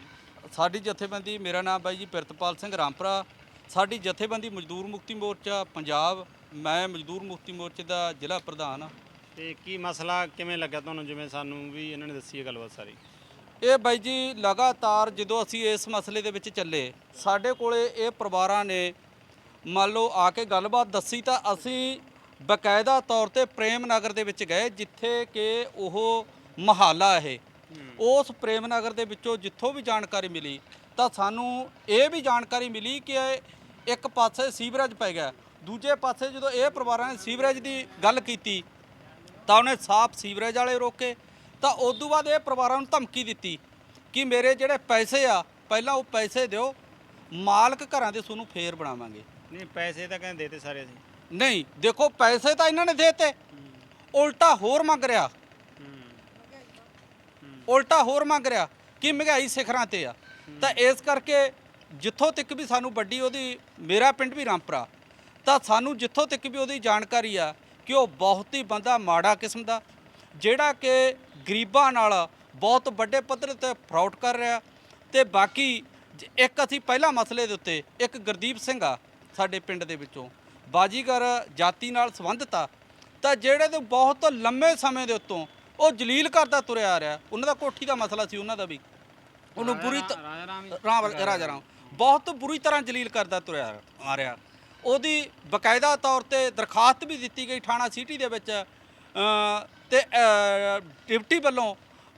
ਸਾਡੀ ਜਥੇਬੰਦੀ ਮੇਰਾ ਨਾਮ ਬਾਈ ਜੀ ਪ੍ਰਿਤਪਾਲ ਸਿੰਘ ਰਾਮਪੁਰਾ। ਸਾਡੀ ਜਥੇਬੰਦੀ ਮਜ਼ਦੂਰ ਮੁਕਤੀ ਮੋਰਚਾ ਪੰਜਾਬ। ਮੈਂ ਮਜ਼ਦੂਰ ਮੁਕਤੀ ਮੋਰਚੇ ਦਾ ਜ਼ਿਲ੍ਹਾ ਪ੍ਰਧਾਨ ਹਾਂ। ਤੇ ਕੀ ਮਸਲਾ ਕਿਵੇਂ ਲੱਗਾ ਤੁਹਾਨੂੰ? ਜਿਵੇਂ ਸਾਨੂੰ ਵੀ ਇਹਨਾਂ ਨੇ ਦੱਸੀ ਹੈ ਗੱਲਬਾਤ ਸਾਰੀ। ਇਹ ਬਾਈ ਜੀ ਲਗਾਤਾਰ ਜਦੋਂ ਅਸੀਂ ਇਸ ਮਸਲੇ ਦੇ ਵਿੱਚ ਚੱਲੇ ਸਾਡੇ ਕੋਲੇ ਇਹ ਪਰਿਵਾਰਾਂ ਨੇ ਮੰਨ ਲਓ ਆ ਕੇ ਗੱਲਬਾਤ ਦੱਸੀ ਤਾਂ ਅਸੀਂ ਬਕਾਇਦਾ ਤੌਰ ਤੇ ਪ੍ਰੇਮ ਨਗਰ ਦੇ ਵਿੱਚ ਗਏ ਜਿੱਥੇ ਕਿ ਉਹ ਮਹੱਲਾ ਇਹ। ਉਸ ਪ੍ਰੇਮ ਨਗਰ ਦੇ ਵਿੱਚੋਂ ਜਿੱਥੋਂ ਵੀ ਜਾਣਕਾਰੀ ਮਿਲੀ ਤਾਂ ਸਾਨੂੰ ਇਹ ਵੀ ਜਾਣਕਾਰੀ ਮਿਲੀ ਕਿ ਇੱਕ ਪਾਸੇ ਸੀਵਰੇਜ ਪੈ ਗਿਆ। ਦੂਜੇ ਪਾਸੇ ਜਦੋਂ ਇਹ ਪਰਿਵਾਰਾਂ ਨੇ ਸੀਵਰੇਜ ਦੀ ਗੱਲ ਕੀਤੀ ਤਾਂ ਉਹਨੇ ਸਾਫ਼ ਸੀਵਰੇਜ ਵਾਲੇ ਰੋਕੇ ਤਾਂ ਉਸ ਤੋਂ ਬਾਅਦ ਇਹ ਪਰਿਵਾਰਾਂ ਨੂੰ ਧਮਕੀ ਦਿੱਤੀ ਕਿ ਮੇਰੇ ਜਿਹੜੇ ਪੈਸੇ ਆ ਪਹਿਲਾਂ ਉਹ ਪੈਸੇ ਦਿਓ ਮਾਲਕ ਘਰਾਂ ਦੇ ਤੁਹਾਨੂੰ ਫੇਰ ਬਣਾਵਾਂਗੇ। ਨਹੀਂ ਪੈਸੇ ਤਾਂ ਕਹਿੰਦੇ ਦੇਤੇ ਸਾਰੇ ਅਸੀਂ। ਨਹੀਂ ਦੇਖੋ ਪੈਸੇ ਤਾਂ ਇਹਨਾਂ ਨੇ ਦੇਤੇ। ਉਲਟਾ ਹੋਰ ਮੰਗ ਰਿਹਾ। ਉਲਟਾ ਹੋਰ ਮੰਗ ਰਿਹਾ ਕਿ ਮਹਿੰਗਾਈ ਸਿਖਰਾਂ ਤੇ ਆ। ਤਾਂ ਇਸ ਕਰਕੇ ਜਿੱਥੋਂ ਤੱਕ ਵੀ ਸਾਨੂੰ ਵੱਡੀ ਉਹਦੀ ਮੇਰਾ ਪਿੰਡ ਵੀ ਰਾਮਪੁਰਾ ਤਾਂ ਸਾਨੂੰ ਜਿੱਥੋਂ ਤੱਕ ਵੀ ਉਹਦੀ ਜਾਣਕਾਰੀ ਆ ਕਿ ਉਹ ਬਹੁਤ ਹੀ ਬੰਦਾ ਮਾੜਾ ਕਿਸਮ ਦਾ ਜਿਹੜਾ ਕਿ ਗਰੀਬਾਂ ਨਾਲ ਬਹੁਤ ਵੱਡੇ ਪੱਧਰ ਤੇ ਫਰਾਡ ਕਰ ਰਿਹਾ। ਤੇ ਬਾਕੀ ਇੱਕ ਅਸੀਂ ਪਹਿਲਾ ਮਸਲੇ ਦੇ ਉੱਤੇ ਇੱਕ ਗੁਰਦੀਪ ਸਿੰਘ ਆ ਸਾਡੇ ਪਿੰਡ ਦੇ ਵਿੱਚੋਂ ਬਾਜੀਗਰ ਜਾਤੀ ਨਾਲ ਸੰਬੰਧਿਤ ਆ ਤਾਂ ਜਿਹੜੇ ਤੋਂ ਬਹੁਤ ਲੰਮੇ ਸਮੇਂ ਦੇ ਉੱਤੋਂ ਉਹ ਜਲੀਲ ਕਰਦਾ ਤੁਰਿਆ ਆ ਰਿਹਾ। ਉਹਨਾਂ ਦਾ ਕੋਠੀ ਦਾ ਮਸਲਾ ਸੀ ਉਹਨਾਂ ਦਾ ਵੀ। ਉਹਨੂੰ ਬੁਰੀ ਰਾਜਾ ਰਾਮ ਬਹੁਤ ਬੁਰੀ ਤਰ੍ਹਾਂ ਜਲੀਲ ਕਰਦਾ ਤੁਰਿਆ ਆ ਰਿਹਾ। ਉਹਦੀ ਬਕਾਇਦਾ ਤੌਰ ਤੇ ਦਰਖਾਸਤ ਵੀ ਦਿੱਤੀ ਗਈ ਥਾਣਾ ਸਿਟੀ ਦੇ ਵਿੱਚ ਅ, ਤੇ ਡਿਪਟੀ ਵੱਲੋਂ।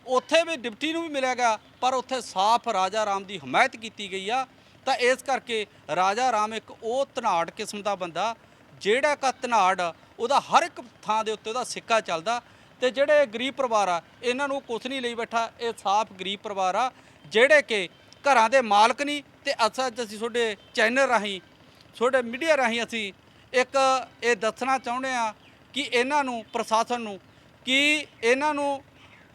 ਉੱਥੇ ਵੀ ਡਿਪਟੀ ਨੂੰ ਵੀ ਮਿਲਿਆ ਗਿਆ ਪਰ ਉੱਥੇ ਸਾਫ਼ ਰਾਜਾ ਰਾਮ ਦੀ ਹਮਾਇਤ ਕੀਤੀ ਗਈ ਆ। ਤਾਂ ਇਸ ਕਰਕੇ ਰਾਜਾ ਰਾਮ ਇੱਕ ਉਹ ਧਨਾੜ ਕਿਸਮ ਦਾ ਬੰਦਾ ਜਿਹੜਾ ਕਾ ਧਨਾੜ ਉਹਦਾ ਹਰ ਇੱਕ ਥਾਂ ਦੇ ਉੱਤੇ ਉਹਦਾ ਸਿੱਕਾ ਚੱਲਦਾ ਤੇ ਜਿਹੜੇ ਗਰੀਬ ਪਰਿਵਾਰ ਆ ਇਹਨਾਂ ਨੂੰ ਕੁਛ ਨਹੀਂ ਲਈ ਬੈਠਾ ਇਹ ਸਾਫ਼ ਗਰੀਬ ਪਰਿਵਾਰ ਆ ਜਿਹੜੇ ਕਿ ਘਰਾਂ ਦੇ ਮਾਲਕ ਨਹੀਂ ਤੇ ਅਸਾਂ ਅੱਜ ਅਸੀਂ ਤੁਹਾਡੇ ਚੈਨਲ ਰਾਹੀਂ ਤੁਹਾਡੇ ਮੀਡੀਆ ਰਾਹੀਂ ਅਸੀਂ ਇੱਕ ਇਹ ਦੱਸਣਾ ਚਾਹੁੰਦੇ ਆ ਕਿ ਇਹਨਾਂ ਨੂੰ, ਪ੍ਰਸ਼ਾਸਨ ਨੂੰ ਕਿ ਇਹਨਾਂ ਨੂੰ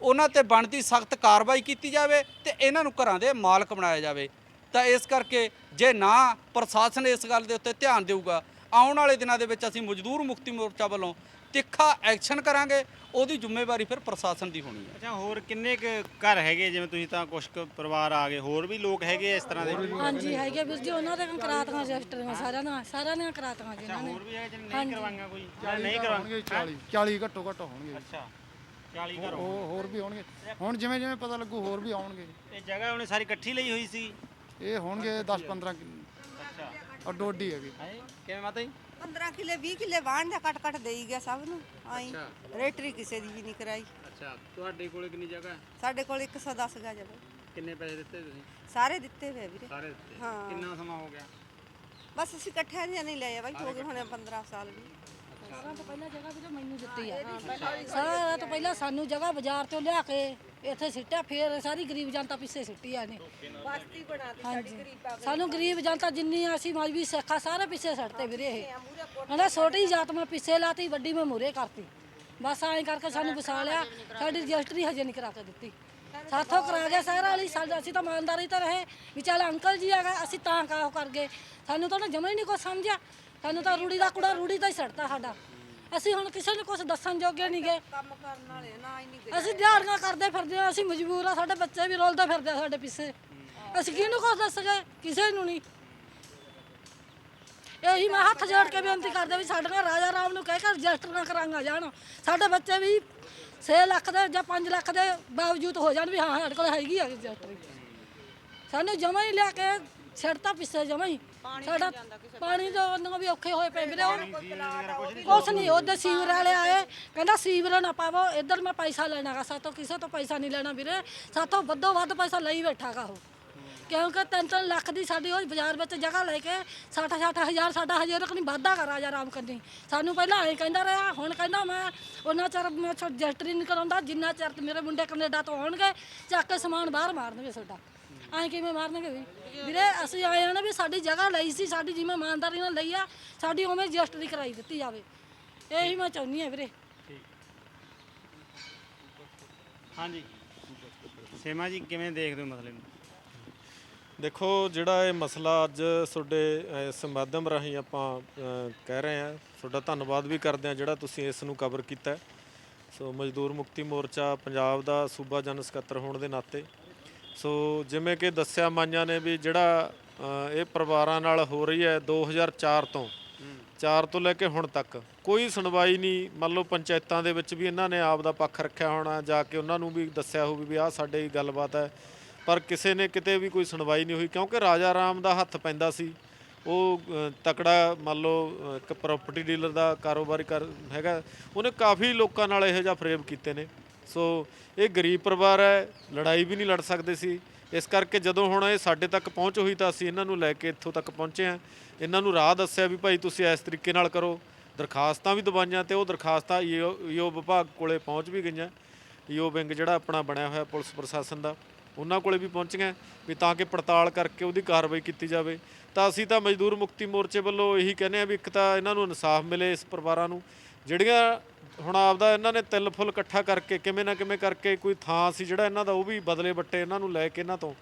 ਉਹਨਾਂ ਤੇ ਬਣਦੀ ਸਖਤ ਕਾਰਵਾਈ ਕੀਤੀ ਜਾਵੇ ਤੇ ਇਹਨਾਂ ਨੂੰ ਘਰਾਂ ਦੇ ਮਾਲਕ ਬਣਾਇਆ ਜਾਵੇ। ਤਾਂ ਇਸ ਕਰਕੇ ਜੇ ਨਾ ਪ੍ਰਸ਼ਾਸਨ ਇਸ ਗੱਲ ਦੇ ਉੱਤੇ ਧਿਆਨ ਦੇਊਗਾ, ਆਉਣ ਵਾਲੇ ਦਿਨਾਂ ਦੇ ਵਿੱਚ ਅਸੀਂ ਮਜ਼ਦੂਰ ਮੁਕਤੀ ਮੋਰਚਾ ਵੱਲੋਂ ਤਿੱਖਾ ਐਕਸ਼ਨ ਕਰਾਂਗੇ ਉਹਦੀ ਜ਼ਿੰਮੇਵਾਰੀ ਫਿਰ ਪ੍ਰਸ਼ਾਸਨ ਦੀ ਹੋਣੀ ਹੈ। ਅੱਛਾ ਹੋਰ ਕਿੰਨੇ ਕੁ ਘਰ ਹੈਗੇ? ਜਿਵੇਂ ਤੁਸੀਂ ਤਾਂ ਕੁਝ ਕੁ ਪਰਿਵਾਰ ਆ ਗਏ ਹੋਰ ਵੀ ਲੋਕ ਹੈਗੇ ਇਸ ਤਰ੍ਹਾਂ ਦੇ? ਹਾਂਜੀ ਹੈਗੇ। ਵੀਰ ਜੀ ਉਹਨਾਂ ਦੇ ਕਰਾਤੀਆਂ ਰਜਿਸਟਰੀਆਂ ਸਾਰਿਆਂ ਨਾਲ ਸਾਰਿਆਂ ਨੇ ਕਰਾਤੀਆਂ ਜਿਨ੍ਹਾਂ ਨੇ। ਹੋਰ ਵੀ ਹੈਗੇ ਜਿਹਨੇ ਨਹੀਂ ਕਰਵਾਈਆਂ ਕੋਈ? ਜਾਂ ਨਹੀਂ ਹੋਣਗੇ ਕਰਵਾਈਆਂ? 40 40 ਘੱਟੋ ਘੱਟ ਹੋਣਗੇ ਅੱਛਾ 40 ਘਰ ਉਹ ਹੋਰ ਵੀ ਹੋਣਗੇ। ਹੁਣ ਜਿਵੇਂ ਜਿਵੇਂ ਪਤਾ ਲੱਗੂ ਹੋਰ ਵੀ ਆਉਣਗੇ ਇਹ ਜਗ੍ਹਾ ਉਹਨੇ ਸਾਰੀ ਇਕੱਠੀ ਲਈ ਹੋਈ ਸੀ? ਇਹ ਹੋਣਗੇ 10 15 ਅੱਛਾ। ਅੱਡੋ ਅੱਡੀ ਹੈਗੀ। ਹੈ? ਕਿਵੇਂ ਮਾਤਾ ਜੀ? 15 ਕਿੱਲੇ 20 ਕਿੱਲੇ ਵਾਹਣ ਦਾ ਕੱਟ ਕੱਟ ਦੇਈ ਗਿਆ ਸਭ ਨੂੰ ਆਈ। ਰੇਟਰੀ ਕਿਸੇ ਦੀ ਵੀ ਨਹੀਂ ਕਰਾਈ। ਅੱਛਾ ਤੁਹਾਡੇ ਕੋਲੇ ਕਿੰਨੀ ਜਗ੍ਹਾ ਹੈ? ਸਾਡੇ ਕੋਲ 110 ਗਜ ਹੈ ਕਿੰਨੇ ਪੈਸੇ ਦਿੱਤੇ ਤੁਸੀਂ? ਸਾਰੇ ਦਿੱਤੇ ਹੋਏ ਵੀਰੇ। ਸਾਰੇ ਦਿੱਤੇ? ਹਾਂ। ਕਿੰਨਾ ਸਮਾਂ ਹੋ ਗਿਆ? ਬਸ ਅਸੀਂ ਇਕੱਠਿਆਂ ਦੀਆਂ ਨਹੀਂ ਲਏ ਆ ਬਾਈ ਹੋ ਗਏ ਹੁਣ 15 ਸਾਲ ਵੀ। ਸਾਰਿਆਂ ਤੋਂ ਪਹਿਲਾਂ ਜਗ੍ਹਾ ਵੀਰੇ ਮੈਨੂੰ ਦਿੱਤੀ ਆ। ਸਾਰਿਆਂ ਤੋਂ ਪਹਿਲਾਂ ਸਾਨੂੰ ਜਗ੍ਹਾ ਬਾਜ਼ਾਰ ਤੋਂ ਲਿਆ ਕੇ ਇੱਥੇ ਸਿੱਟਿਆ ਫੇਰ ਸਾਰੀ ਗਰੀਬ ਜਨਤਾ ਪਿੱਛੇ ਸਿੱਟੀ ਆ ਨੇ ਬਸਤੀ ਬਣਾ ਦਿੱਤੀ ਹਾਂਜੀ। ਸਾਨੂੰ ਗਰੀਬ ਜਨਤਾ ਜਿੰਨੀ ਆ ਅਸੀਂ ਮਜਬੀ ਸਿੱਖਾ ਸਾਰੇ ਪਿੱਛੇ ਸੜਤੇ ਵੀਰੇ ਇਹ। ਹਣਾ ਛੋਟੀ ਜਾਤ ਮੈਂ ਪਿੱਛੇ ਲਾਤੀ ਵੱਡੀ ਮੈਂ ਮੂਰੇ ਕਰਤੀ। ਬਸ ਐਂ ਕਰਕੇ ਸਾਨੂੰ ਵਸਾ ਲਿਆ ਸਾਡੀ ਰਜਿਸਟਰੀ ਹਜੇ ਨਹੀਂ ਕਰਾ ਕੇ ਦਿੱਤੀ। ਸਾਥੋਂ ਕਰਾ ਗਿਆ ਸਾਰਾ ਵਾਲੀ ਸਾਡਾ ਅਸੀਂ ਤਾਂ ਇਮਾਨਦਾਰੀ ਤਾਂ ਰਹੇ। ਵੀ ਚੱਲ ਅੰਕਲ ਜੀ ਆ ਗਏ ਅਸੀਂ ਤਾਂ ਕਾਹ ਕਰ ਗਏ। ਸਾਨੂੰ ਤਾਂ ਜਮਾ ਹੀ ਨਹੀਂ ਕੁਛ ਸਮਝਿਆ। ਸਾਨੂੰ ਤਾਂ ਰੂੜੀ ਦਾ ਕੁੜਾ ਰੂੜੀ ਦਾ ਹੀ ਸੜਤਾ ਸਾਡਾ। ਅਸੀਂ ਹੁਣ ਕਿਸੇ ਨੂੰ ਕੁਝ ਦੱਸਣ ਜੋਗੇ ਨਹੀਂ ਗਏ ਕੰਮ ਕਰਨ ਵਾਲੇ ਨਾ ਹੀ ਨਹੀਂ ਅਸੀਂ ਦਿਹਾੜੀਆਂ ਕਰਦੇ ਫਿਰਦੇ ਆ ਅਸੀਂ ਮਜਬੂਰ ਆ ਸਾਡੇ ਬੱਚੇ ਵੀ ਰੋਲਦੇ ਫਿਰਦੇ ਆ ਸਾਡੇ ਪਿੱਛੇ। ਅਸੀਂ ਕਿਹਨੂੰ ਕੁਝ ਦੱਸ ਗਏ ਕਿਸੇ ਨੂੰ ਨਹੀਂ। ਇਹੀ ਮੈਂ ਹੱਥ ਜੋੜ ਕੇ ਬੇਨਤੀ ਕਰਦੇ ਵੀ ਸਾਡੀਆਂ ਰਾਜਾ ਰਾਮ ਨੂੰ ਕਹਿ ਕੇ ਰਜਿਸਟਰੀਆਂ ਕਰਾਂਗਾ ਜਾਣ। ਸਾਡੇ ਬੱਚੇ ਵੀ 6 ਲੱਖ ਦੇ ਜਾਂ 5 ਲੱਖ ਦੇ ਬਾਵਜੂਦ ਹੋ ਜਾਣ ਵੀ ਹਾਂ ਸਾਡੇ ਕੋਲ ਹੈਗੀ ਆ ਰਜਿਸਟਰੀ। ਸਾਨੂੰ ਜਮਾ ਹੀ ਲਿਆ ਕੇ ਛੱਡਤਾ ਪਿੱਛੇ ਜਮਾ ਹੀ। ਸਾਡਾ ਪਾਣੀ ਦਾ ਉਹਨਾਂ ਵੀ ਔਖੇ ਹੋਏ ਪਏ ਵੀਰੇ। ਉਹ ਕੁਛ ਨਹੀਂ ਉਹਦੇ ਸੀਵਰ ਵਾਲੇ ਆਏ ਕਹਿੰਦਾ ਸੀਵਰ ਨਾ ਪਾਵੋ ਇੱਧਰ ਮੈਂ ਪੈਸਾ ਲੈਣਾਗਾ ਸਾਤੋਂ ਕਿਸੇ ਤੋਂ ਪੈਸਾ ਨਹੀਂ ਲੈਣਾ ਵੀਰੇ। ਸਾਤੋਂ ਵੱਧੋ ਵੱਧ ਪੈਸਾ ਲਈ ਬੈਠਾਗਾ ਉਹ। ਕਿਉਂਕਿ ਤਿੰਨ ਤਿੰਨ ਲੱਖ ਦੀ ਸਾਡੀ ਉਹ ਬਾਜ਼ਾਰ ਵਿੱਚ ਜਗ੍ਹਾ ਲੈ ਕੇ 60 60 ਹਜ਼ਾਰ ਸਾਡਾ ਹਜੇ ਤੱਕ ਨਹੀਂ ਵਾਧਾ ਕਰ ਰਾਜਾ ਰਾਮ ਕੰਨੀ। ਸਾਨੂੰ ਪਹਿਲਾਂ ਐਂ ਕਹਿੰਦਾ ਰਿਹਾ ਹੁਣ ਕਹਿੰਦਾ ਮੈਂ ਉਹਨਾਂ ਚਿਰ ਮੈਂ ਰਜਿਸਟਰੀ ਨਹੀਂ ਕਰਾਉਂਦਾ ਜਿੰਨਾ ਚਿਰ ਮੇਰੇ ਮੁੰਡੇ ਕੈਨੇਡਾ ਤੋਂ ਆਉਣਗੇ ਚੱਕ ਕੇ ਸਮਾਨ ਬਾਹਰ ਮਾਰਨਗੇ ਸਾਡਾ। ਐਂ ਕਿਵੇਂ ਮਾਰਨਗੇ ਵੀ? ਵੀਰੇ ਅਸੀਂ ਆਏ ਆ ਨਾ ਵੀ ਸਾਡੀ ਜਗ੍ਹਾ ਲਈ ਸੀ ਸਾਡੀ ਜਿਵੇਂ ਇਮਾਨਦਾਰੀ ਨਾਲ ਲਈ ਆ ਸਾਡੀ ਉਵੇਂ ਰਜਿਸਟਰੀ ਕਰਾਈ ਦਿੱਤੀ ਜਾਵੇ। ਇਹੀ ਮੈਂ ਚਾਹੁੰਦੀ ਆ ਵੀਰੇ। ਹਾਂਜੀ। ਸੇਮਾ ਜੀ ਕਿਵੇਂ ਦੇਖਦੇ ਹੋ ਮਸਲੇ ਨੂੰ? ਦੇਖੋ ਜਿਹੜਾ ਇਹ ਮਸਲਾ ਅੱਜ ਤੁਹਾਡੇ ਇਸ ਮਾਧਿਅਮ ਰਾਹੀਂ ਆਪਾਂ ਅ, ਕਹਿ ਰਹੇ ਹਾਂ ਤੁਹਾਡਾ ਧੰਨਵਾਦ ਵੀ ਕਰਦੇ ਹਾਂ ਜਿਹੜਾ ਤੁਸੀਂ ਇਸ ਨੂੰ ਕਵਰ ਕੀਤਾ ਹੈ। ਸੋ ਮਜ਼ਦੂਰ ਮੁਕਤੀ ਮੋਰਚਾ ਪੰਜਾਬ ਦਾ ਸੂਬਾ ਜਨ ਸਕੱਤਰ ਹੋਣ ਦੇ ਨਾਤੇ ਸੋ ਜਿਵੇਂ ਕਿ ਦੱਸਿਆ ਮਾਈਆਂ ਨੇ ਵੀ ਜਿਹੜਾ ਅ, ਇਹ ਪਰਿਵਾਰਾਂ ਨਾਲ ਹੋ ਰਹੀ ਹੈ 2004 ਤੋਂ 4 ਤੋਂ ਲੈ ਕੇ ਹੁਣ ਤੱਕ ਕੋਈ ਸੁਣਵਾਈ ਨਹੀਂ ਮੰਨ ਲਓ ਪੰਚਾਇਤਾਂ ਦੇ ਵਿੱਚ ਵੀ ਇਹਨਾਂ ਨੇ ਆਪ ਦਾ ਪੱਖ ਰੱਖਿਆ ਹੋਣਾ ਜਾ ਕੇ ਉਹਨਾਂ ਨੂੰ ਵੀ ਦੱਸਿਆ ਹੋਵੇ ਵੀ ਆਹ ਸਾਡੇ ਗੱਲਬਾਤ ਹੈ ਪਰ ਕਿਸੇ ਨੇ ਕਿਤੇ ਵੀ ਕੋਈ ਸੁਣਵਾਈ ਨਹੀਂ ਹੋਈ ਕਿਉਂਕਿ ਰਾਜਾ ਰਾਮ ਦਾ ਹੱਥ ਪੈਂਦਾ ਸੀ ਉਹ ਅ, ਤਕੜਾ ਮੰਨ ਲਓ ਅ, ਇੱਕ ਪ੍ਰਾਪਰਟੀ ਡੀਲਰ ਦਾ ਕਾਰੋਬਾਰੀ ਕਰ ਹੈਗਾ ਉਹਨੇ ਕਾਫੀ ਲੋਕਾਂ ਨਾਲ ਇਹੋ ਜਿਹਾ ਫਰੇਬ ਕੀਤੇ ਨੇ। ਸੋ ਇਹ ਗਰੀਬ ਪਰਿਵਾਰ ਹੈ, ਲੜਾਈ ਵੀ ਨਹੀਂ ਲੜ ਸਕਦੇ ਸੀ। ਇਸ ਕਰਕੇ ਜਦੋਂ ਹੁਣ ਇਹ ਸਾਡੇ ਤੱਕ ਪਹੁੰਚ ਹੋਈ ਤਾਂ ਅਸੀਂ ਇਹਨਾਂ ਨੂੰ ਲੈ ਕੇ ਇੱਥੋਂ ਤੱਕ ਪਹੁੰਚੇ ਹਾਂ। ਇਹਨਾਂ ਨੂੰ ਰਾਹ ਦੱਸਿਆ ਵੀ ਭਾਈ ਤੁਸੀਂ ਇਸ ਤਰੀਕੇ ਨਾਲ ਕਰੋ। ਦਰਖਾਸਤਾਂ ਵੀ ਦਵਾਈਆਂ ਤੇ ਉਹ ਦਰਖਾਸਤਾਂ ਈਓ ਈਓ ਵਿਭਾਗ ਕੋਲੇ ਪਹੁੰਚ ਵੀ ਗਈਆਂ। ਈਓ ਵਿੰਗ ਜਿਹੜਾ ਆਪਣਾ ਬਣਿਆ ਹੋਇਆ ਪੁਲਿਸ ਪ੍ਰਸ਼ਾਸਨ ਦਾ, ਉਹਨਾਂ ਕੋਲੇ ਵੀ ਪਹੁੰਚੀਆਂ ਵੀ ਤਾਂ ਕਿ ਪੜਤਾਲ ਕਰਕੇ ਉਹਦੀ ਕਾਰਵਾਈ ਕੀਤੀ ਜਾਵੇ। ਤਾਂ ਅਸੀਂ ਤਾਂ ਮਜ਼ਦੂਰ ਮੁਕਤੀ ਮੋਰਚੇ ਵੱਲੋਂ ਇਹੀ ਕਹਿੰਦੇ ਆ ਵੀ ਇੱਕ ਤਾਂ ਇਹਨਾਂ ਨੂੰ ਇਨਸਾਫ ਮਿਲੇ ਇਸ ਪਰਿਵਾਰਾਂ ਨੂੰ। ਜਿਹੜੀਆਂ ਹੁਣ ਆਪਦਾ ਇਹਨਾਂ ਨੇ ਤਿਲ ਫੁੱਲ ਇਕੱਠਾ ਕਰਕੇ ਕਿਵੇਂ ਨਾ ਕਿਵੇਂ ਕਰਕੇ ਕੋਈ ਥਾਂ ਸੀ ਜਿਹੜਾ ਇਹਨਾਂ ਦਾ ਉਹ ਵੀ ਬਦਲੇ ਬੱਟੇ ਇਹਨਾਂ ਨੂੰ ਲੈ ਕੇ ਇਹਨਾਂ ਤੋਂ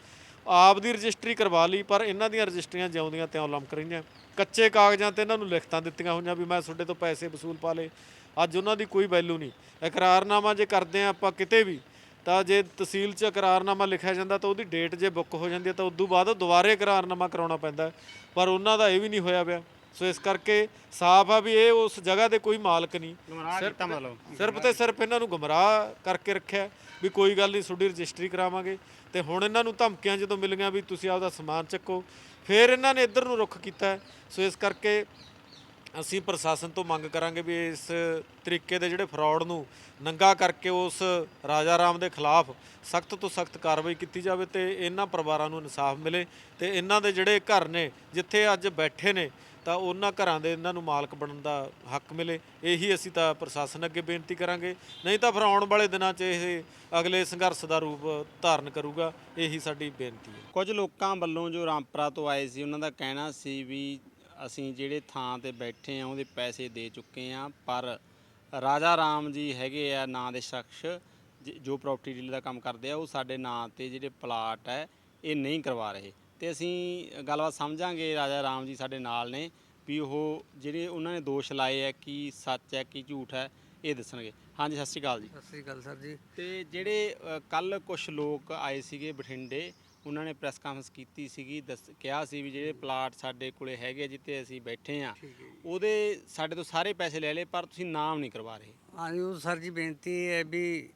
ਆਪ ਦੀ ਰਜਿਸਟਰੀ ਕਰਵਾ ਲਈ, ਪਰ ਇਹਨਾਂ ਦੀਆਂ ਰਜਿਸਟਰੀਆਂ ਜਿਉਂਦੀਆਂ ਤਿਉਂ ਲਮਕ ਰਹੀਆਂ। ਕੱਚੇ ਕਾਗਜ਼ਾਂ ਤੇ ਇਹਨਾਂ ਨੂੰ ਲਿਖਤਾਂ ਦਿੱਤੀਆਂ ਹੋਈਆਂ ਵੀ ਮੈਂ ਤੁਹਾਡੇ ਤੋਂ ਪੈਸੇ ਵਸੂਲ ਪਾ ਲਏ। ਅੱਜ ਉਹਨਾਂ ਦੀ ਕੋਈ ਵੈਲਿਊ ਨਹੀਂ। ਇਕਰਾਰਨਾਮਾ ਜੇ ਕਰਦੇ ਆ ਆਪਾਂ ਕਿਤੇ ਵੀ, ਤਾਂ ਜੇ ਤਹਿਸੀਲ 'ਚ ਇਕਰਾਰਨਾਮਾ ਲਿਖਿਆ ਜਾਂਦਾ ਤਾਂ ਉਹਦੀ ਡੇਟ ਜੇ ਬੁੱਕ ਹੋ ਜਾਂਦੀ ਹੈ ਤਾਂ ਉਦੋਂ ਬਾਅਦ ਦੁਬਾਰੇ ਇਕਰਾਰਨਾਮਾ ਕਰਾਉਣਾ ਪੈਂਦਾ ਪਰ ਉਹਨਾਂ ਦਾ ਇਹ ਵੀ ਨਹੀਂ ਹੋਇਆ ਪਿਆ। ਸੋ ਇਸ ਕਰਕੇ ਸਾਫ਼ ਆ ਵੀ ਇਹ ਉਸ ਜਗ੍ਹਾ ਦੇ ਕੋਈ ਮਾਲਕ ਨਹੀਂ। ਗੁੰਮਰਾਹ ਸਿਰਫ ਕੀਤਾ ਮਤਲਬ। ਸਿਰਫ ਤੇ ਸਿਰਫ ਇਹਨਾਂ ਨੂੰ ਗੁੰਮਰਾਹ ਕਰਕੇ ਰੱਖਿਆ ਵੀ ਕੋਈ ਗੱਲ ਨਹੀਂ ਤੁਹਾਡੀ ਰਜਿਸਟਰੀ ਕਰਾਵਾਂਗੇ। ਤੇ ਹੁਣ ਇਹਨਾਂ ਨੂੰ ਧਮਕੀਆਂ ਜਦੋਂ ਮਿਲੀਆਂ ਵੀ ਤੁਸੀਂ ਆਪਦਾ ਸਮਾਨ ਚੱਕੋ ਫਿਰ ਇਹਨਾਂ ਨੇ ਇੱਧਰ ਨੂੰ ਰੁੱਖ ਕੀਤਾ। ਸੋ ਇਸ ਕਰਕੇ ਅਸੀਂ ਪ੍ਰਸ਼ਾਸਨ ਤੋਂ ਮੰਗ ਕਰਾਂਗੇ ਵੀ ਇਸ ਤਰੀਕੇ ਦੇ ਜਿਹੜੇ ਫਰਾਡ ਨੂੰ ਨੰਗਾ ਕਰਕੇ ਉਸ ਰਾਜਾ ਰਾਮ ਦੇ ਖਿਲਾਫ ਸਖਤ ਤੋਂ ਸਖਤ ਕਾਰਵਾਈ ਕੀਤੀ ਜਾਵੇ ਤੇ ਇਹਨਾਂ ਪਰਿਵਾਰਾਂ ਨੂੰ ਇਨਸਾਫ ਮਿਲੇ ਤੇ ਇਹਨਾਂ ਦੇ ਜਿਹੜੇ ਘਰ ਨੇ ਜਿੱਥੇ ਅੱਜ ਬੈਠੇ ਨੇ ਤਾਂ ਉਹਨਾਂ ਘਰਾਂ ਦੇ ਇਹਨਾਂ ਨੂੰ ਮਾਲਕ ਬਣਨ ਦਾ ਹੱਕ ਮਿਲੇ। ਇਹੀ ਅਸੀਂ ਤਾਂ ਪ੍ਰਸ਼ਾਸਨ ਅੱਗੇ ਬੇਨਤੀ ਕਰਾਂਗੇ। ਨਹੀਂ ਤਾਂ ਫਿਰ ਆਉਣ ਵਾਲੇ ਦਿਨਾਂ 'ਚ ਇਹ ਅਗਲੇ ਸੰਘਰਸ਼ ਦਾ ਰੂਪ ਧਾਰਨ ਕਰੂਗਾ। ਇਹੀ ਸਾਡੀ ਬੇਨਤੀ ਹੈ। ਕੁਝ ਲੋਕਾਂ ਵੱਲੋਂ ਜੋ ਰਾਮਪੁਰਾ ਤੋਂ ਆਏ ਸੀ, ਉਹਨਾਂ ਦਾ ਕਹਿਣਾ ਸੀ ਵੀ ਅਸੀਂ ਜਿਹੜੇ ਥਾਂ ਤੇ ਬੈਠੇ ਆ ਉਹਦੇ ਪੈਸੇ ਦੇ ਚੁੱਕੇ ਆ ਪਰ ਰਾਜਾ ਰਾਮ ਜੀ ਹੈਗੇ ਆ, ਨਾਂ ਦੇ ਸ਼ਖਸ, ਜ- ਜੋ ਪ੍ਰਾਪਰਟੀ ਡੀਲਰ ਦਾ ਕੰਮ ਕਰਦੇ ਆ, ਉਹ ਸਾਡੇ ਨਾਂ ਤੇ ਜਿਹੜੇ ਪਲਾਟ ਹੈ, ਇਹ ਨਹੀਂ ਕਰਵਾ ਰਹੇ। ਤੇ ਅਸੀਂ ਗੱਲਬਾਤ ਸਮਝਾਂਗੇ ਰਾਜਾ ਰਾਮ ਜੀ ਸਾਡੇ ਨਾਲ ਨੇ ਵੀ ਉਹ ਜਿਹੜੇ ਉਹਨਾਂ ਨੇ ਦੋਸ਼ ਲਾਏ ਆ ਕੀ ਸੱਚ ਹੈ ਕੀ ਝੂਠ ਹੈ ਇਹ ਦੱਸਣਗੇ। ਹਾਂਜੀ ਸਤਿ ਸ਼੍ਰੀ ਅਕਾਲ ਜੀ। ਸਤਿ ਸ੍ਰੀ ਅਕਾਲ ਸਰ ਜੀ। ਤੇ ਜਿਹੜੇ ਕੱਲ ਕੁਝ ਲੋਕ ਆਏ ਸੀਗੇ ਬਠਿੰਡੇ ਉਹਨਾਂ ਨੇ ਪ੍ਰੈਸ ਕਾਨਫਰੰਸ ਕੀਤੀ ਸੀਗੀ ਦੱਸ ਕਿਹਾ ਸੀ ਵੀ ਜਿਹੜੇ ਪਲਾਟ ਸਾਡੇ ਕੋਲੇ ਹੈਗੇ ਜਿੱਥੇ ਅਸੀਂ ਬੈਠੇ ਆ ਉਹਦੇ ਸਾਡੇ ਤੋਂ ਸਾਰੇ ਪੈਸੇ ਲੈ ਲਏ ਪਰ ਤੁਸੀਂ ਨਾਮ ਨਹੀਂ ਕਰਵਾ ਰਹੇ। ਹਾਂਜੀ ਉਹ ਸਰ ਜੀ ਬੇਨਤੀ ਹੈ ਵੀ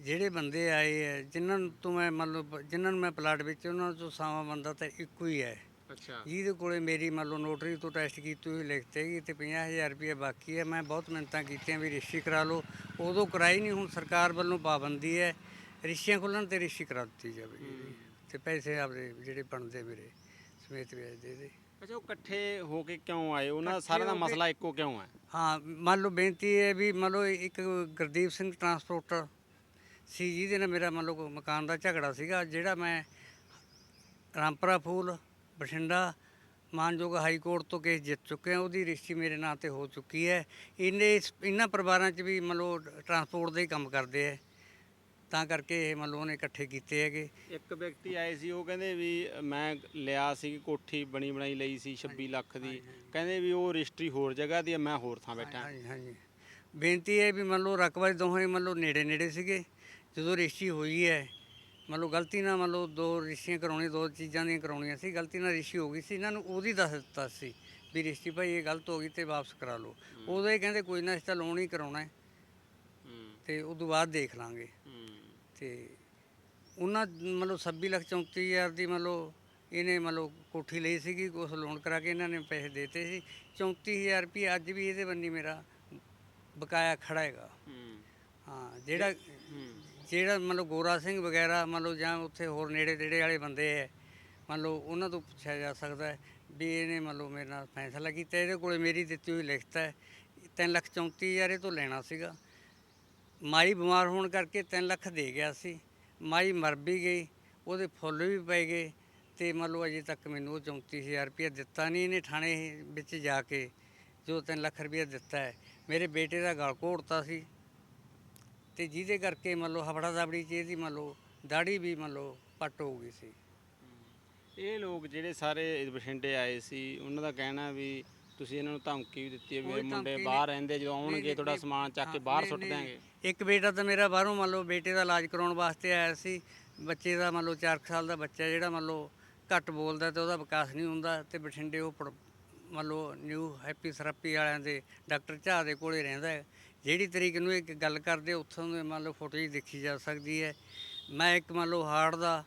ਜਿਹੜੇ ਬੰਦੇ ਆਏ ਹੈ ਜਿਨ੍ਹਾਂ ਨੂੰ ਤੋਂ ਮੈਂ ਮੰਨ ਲਓ ਜਿਨ੍ਹਾਂ ਨੂੰ ਮੈਂ ਪਲਾਟ ਵਿੱਚ ਉਹਨਾਂ ਤੋਂ ਸਾਵਾ ਬੰਦਾ ਤਾਂ ਇੱਕੋ ਹੀ ਹੈ। ਅੱਛਾ। ਜਿਹਦੇ ਕੋਲੇ ਮੇਰੀ ਮੰਨ ਲਓ ਨੋਟਰੀ ਤੋਂ ਟੈਸਟ ਕੀਤੀ ਹੋਈ ਲਿਖਤੇ ਗਈ ਤੇ 50000 ਰੁਪਏ ਬਾਕੀ ਹੈ। ਮੈਂ ਬਹੁਤ ਮਿਹਨਤਾਂ ਕੀਤੀਆਂ ਵੀ ਰਿਸ਼ੀ ਕਰਾ ਲਓ। ਉਦੋਂ ਕਰਾਈ ਨਹੀਂ ਹੁਣ ਸਰਕਾਰ ਵੱਲੋਂ ਪਾਬੰਦੀ ਹੈ। ਰਿਸ਼ੀਆਂ ਖੁੱਲਣ ਤੇ ਰਿਸ਼ੀ ਕਰਾ ਦਿੱਤੀ ਜਾਵੇ। ਤੇ ਪੈਸੇ ਆਪਦੇ ਜਿਹੜੇ ਬਣਦੇ ਮੇਰੇ ਸਮੇਤ ਵਿਆਜ ਦੇ ਦੇ। ਅੱਛਾ ਉਹ ਇਕੱਠੇ ਹੋ ਕੇ ਕਿਉਂ ਆਏ? ਉਹਨਾਂ ਦਾ ਸਾਰਿਆਂ ਦਾ ਮਸਲਾ ਇੱਕੋ ਕਿਉਂ ਹੈ? ਹਾਂ ਮੰਨ ਲਓ ਬੇਨਤੀ ਹੈ ਵੀ ਮੰਨ ਲਓ ਇੱਕ ਗੁਰਦੀਪ ਸਿੰਘ ਟਰਾਂਸਪੋਰਟਰ ਸੀ ਜਿਹਦੇ ਨਾਲ ਮੇਰਾ ਮੰਨ ਲਓ ਕੋਈ ਮਕਾਨ ਦਾ ਝਗੜਾ ਸੀਗਾ ਜਿਹੜਾ ਮੈਂ ਰਾਮਪੁਰਾ ਫੂਲ ਬਠਿੰਡਾ ਮਾਨਯੋਗ ਹਾਈ ਕੋਰਟ ਤੋਂ ਕੇਸ ਜਿੱਤ ਚੁੱਕੇ ਹਾਂ ਉਹਦੀ ਰਜਿਸਟਰੀ ਮੇਰੇ ਨਾਂ ਤੇ ਹੋ ਚੁੱਕੀ ਹੈ। ਇਹਨੇ ਇਹਨਾਂ ਪਰਿਵਾਰਾਂ 'ਚ ਵੀ ਮੰਨ ਲਓ ਟਰਾਂਸਪੋਰਟ ਦਾ ਹੀ ਕੰਮ ਕਰਦੇ ਹੈ। ਤਾਂ ਕਰਕੇ ਇਹ ਮੰਨ ਲਓ ਉਹਨੇ ਇਕੱਠੇ ਕੀਤੇ ਹੈਗੇ। ਇੱਕ ਵਿਅਕਤੀ ਆਏ ਸੀ ਉਹ ਕਹਿੰਦੇ ਵੀ ਮੈਂ ਲਿਆ ਸੀ ਕੋਠੀ ਬਣੀ ਬਣਾਈ ਲਈ ਸੀ 26 ਲੱਖ ਦੀ। ਕਹਿੰਦੇ ਵੀ ਉਹ ਰਜਿਸਟਰੀ ਹੋਰ ਜਗ੍ਹਾ ਦੀ ਹੈ ਮੈਂ ਹੋਰ ਥਾਂ ਬੈਠਾ। ਹਾਂਜੀ ਹਾਂਜੀ। ਬੇਨਤੀ ਹੈ ਵੀ ਮੰਨ ਲਓ ਰਕਬਾ ਦੋਹੇ ਮੰਨ ਲਓ ਨੇੜੇ ਨੇੜੇ ਸੀਗੇ। ਜਦੋਂ ਰਿਸ਼ਤੀ ਹੋਈ ਹੈ ਮੰਨ ਲਓ ਗਲਤੀ ਨਾਲ ਮੰਨ ਲਓ ਦੋ ਰਿਸ਼ਤੀਆਂ ਕਰਾਉਣੀਆਂ ਦੋ ਚੀਜ਼ਾਂ ਦੀਆਂ ਕਰਾਉਣੀਆਂ ਸੀ ਗਲਤੀ ਨਾਲ ਰਿਸ਼ਤੀ ਹੋ ਗਈ ਸੀ ਇਹਨਾਂ ਨੂੰ ਉਹਦੀ ਦੱਸ ਦਿੱਤਾ ਸੀ ਵੀ ਰਿਸ਼ਤੀ ਭਾਈ ਇਹ ਗਲਤ ਹੋ ਗਈ ਤੇ ਵਾਪਸ ਕਰਾ ਲਓ। ਉਦੋਂ ਇਹ ਕਹਿੰਦੇ ਕੋਈ ਨਾ ਇਸ ਤਾਂ ਲੋਨ ਹੀ ਕਰਾਉਣਾ ਹੈ। ਤੇ ਉਦੋਂ ਬਾਅਦ ਦੇਖ ਲਾਂਗੇ। ਤੇ ਉਹਨਾਂ ਮਤਲਬ 26 ਲੱਖ 34 ਹਜ਼ਾਰ ਦੀ ਮਤਲਬ ਇਹਨੇ ਮੰਨ ਲਓ ਕੋਠੀ ਲਈ ਸੀਗੀ ਕੁਛ ਲੋਨ ਕਰਾ ਕੇ ਇਹਨਾਂ ਨੇ ਪੈਸੇ ਦੇਤੇ ਸੀ। 34000 ਰੁਪਏ ਅੱਜ ਵੀ ਇਹਦੇ ਬੰਨੀ ਮੇਰਾ ਬਕਾਇਆ ਖੜਾ ਹੈਗਾ। ਹਾਂ। ਜਿਹੜਾ ਜਿਹੜਾ ਮੰਨ ਲਓ ਗੋਰਾ ਸਿੰਘ ਵਗੈਰਾ ਮੰਨ ਲਓ ਜਾਂ ਉੱਥੇ ਹੋਰ ਨੇੜੇ ਤੇੜੇ ਵਾਲੇ ਬੰਦੇ ਹੈ ਮੰਨ ਲਓ ਉਹਨਾਂ ਤੋਂ ਪੁੱਛਿਆ ਜਾ ਸਕਦਾ ਹੈ ਵੀ ਇਹਨੇ ਮੰਨ ਲਓ ਮੇਰੇ ਨਾਲ ਫੈਸਲਾ ਕੀਤਾ, ਇਹਦੇ ਕੋਲੇ ਮੇਰੀ ਦਿੱਤੀ ਹੋਈ ਲਿਖਤ ਹੈ 3 ਲੱਖ 34000 ਇਹ ਤੋਂ ਲੈਣਾ ਸੀਗਾ। ਮਾਈ ਬਿਮਾਰ ਹੋਣ ਕਰਕੇ 3 ਲੱਖ ਦੇ ਗਿਆ ਸੀ। ਮਾਈ ਮਰ ਵੀ ਗਈ, ਉਹਦੇ ਫੁੱਲ ਵੀ ਪੈ ਗਏ ਤੇ ਮੰਨ ਲਓ ਅਜੇ ਤੱਕ ਮੈਨੂੰ ਉਹ 34000 ਰੁਪਏ ਦਿੱਤਾ ਨਹੀਂ ਇਹਨੇ ਥਾਣੇ ਵਿੱਚ ਜਾ ਕੇ, ਜੋ 3 ਲੱਖ ਰੁਪਏ ਦਿੱਤਾ ਹੈ ਮੇਰੇ ਬੇਟੇ ਦਾ ਗਲ ਘੋੜਤਾ ਸੀ। ਤੇ ਜਿਹਦੇ ਕਰਕੇ ਮੰਨ ਲਓ ਹਫੜਾ ਦਬੜੀ ਚ ਇਹਦੀ ਮੰਨ ਲਓ ਦਾੜੀ ਵੀ ਮੰਨ ਲਓ ਪੱਟ ਹੋ ਗਈ ਸੀ। ਇਹ ਲੋਕ ਜਿਹੜੇ ਸਾਰੇ ਬਠਿੰਡੇ ਆਏ ਸੀ ਉਹਨਾਂ ਦਾ ਕਹਿਣਾ ਵੀ ਤੁਸੀਂ ਇਹਨਾਂ ਨੂੰ ਧਮਕੀ ਵੀ ਦਿੱਤੀ ਹੈ ਇਹ ਮੁੰਡੇ ਬਾਹਰ। ਰਹਿੰਦੇ ਜਦੋਂ ਨਹੀਂ, ਆਉਣਗੇ ਤੁਹਾਡਾ ਸਮਾਨ ਚੱਕ ਕੇ ਬਾਹਰ ਸੁੱਟ ਦਿਆਂਗੇ। ਇੱਕ ਬੇਟਾ ਤਾਂ ਮੇਰਾ ਬਾਹਰੋਂ ਮੰਨ ਲਓ ਬੇਟੇ ਦਾ ਇਲਾਜ ਕਰਾਉਣ ਵਾਸਤੇ ਆਇਆ ਸੀ ਬੱਚੇ ਦਾ ਮੰਨ ਲਓ 4 ਸਾਲ ਦਾ ਬੱਚਾ ਜਿਹੜਾ ਮੰਨ ਲਓ ਘੱਟ ਬੋਲਦਾ ਤੇ ਉਹਦਾ ਵਿਕਾਸ ਨਹੀਂ ਹੁੰਦਾ ਤੇ ਬਠਿੰਡੇ ਉਹ ਮੰਨ ਲਓ ਨਿਊ ਹੈਪੀ ਥੈਰੇਪੀ ਵਾਲਿਆਂ ਦੇ ਡਾਕਟਰ ਝਾਹ ਦੇ ਕੋਲੇ ਰਹਿੰਦਾ ਹੈ। ਜਿਹੜੀ ਤਰੀਕ ਨੂੰ ਇੱਕ ਗੱਲ ਕਰਦੇ ਉੱਥੋਂ ਦੇ ਮੰਨ ਲਓ ਫੋਟੋ ਹੀ ਦੇਖੀ ਜਾ ਸਕਦੀ ਹੈ। ਮੈਂ ਇੱਕ ਮੰਨ ਲਓ ਹਾਰਟ ਦਾ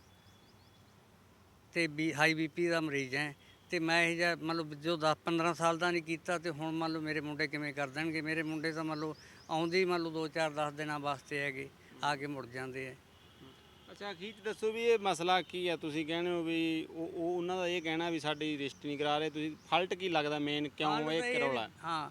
ਤੇ ਬੀ ਹਾਈ ਬੀਪੀ ਦਾ ਮਰੀਜ਼ ਹੈ ਤੇ ਮੈਂ ਇਹ ਜਿਹਾ ਮੰਨ ਲਓ ਜੋ 10 15 ਸਾਲ ਦਾ ਨਹੀਂ ਕੀਤਾ ਤੇ ਹੁਣ ਮੰਨ ਲਓ ਮੇਰੇ ਮੁੰਡੇ ਕਿਵੇਂ ਕਰ ਦੇਣਗੇ? ਮੇਰੇ ਮੁੰਡੇ ਤਾਂ ਮੰਨ ਲਓ ਆਉਂਦੇ ਹੀ ਮੰਨ ਲਓ 2 4 10 ਦਿਨਾਂ ਵਾਸਤੇ ਹੈਗੇ ਆ ਕੇ ਮੁੜ ਜਾਂਦੇ ਆ। ਅੱਛਾ ਅਖੀਰ ਦੱਸੋ ਵੀ ਇਹ ਮਸਲਾ ਕੀ ਆ? ਤੁਸੀਂ ਕਹਿੰਦੇ ਹੋ ਵੀ ਉਹ ਉਹ ਉਹਨਾਂ ਦਾ ਇਹ ਕਹਿਣਾ ਵੀ ਸਾਡੀ ਰਜਿਸਟਰੀ ਨਹੀਂ ਕਰਾ ਰਹੇ। ਤੁਸੀਂ ਫਾਲਟ ਕੀ ਲੱਗਦਾ ਮੇਨ ਕਿਉਂ ਇਹ- ਕਰੋਲਾ? ਹਾਂ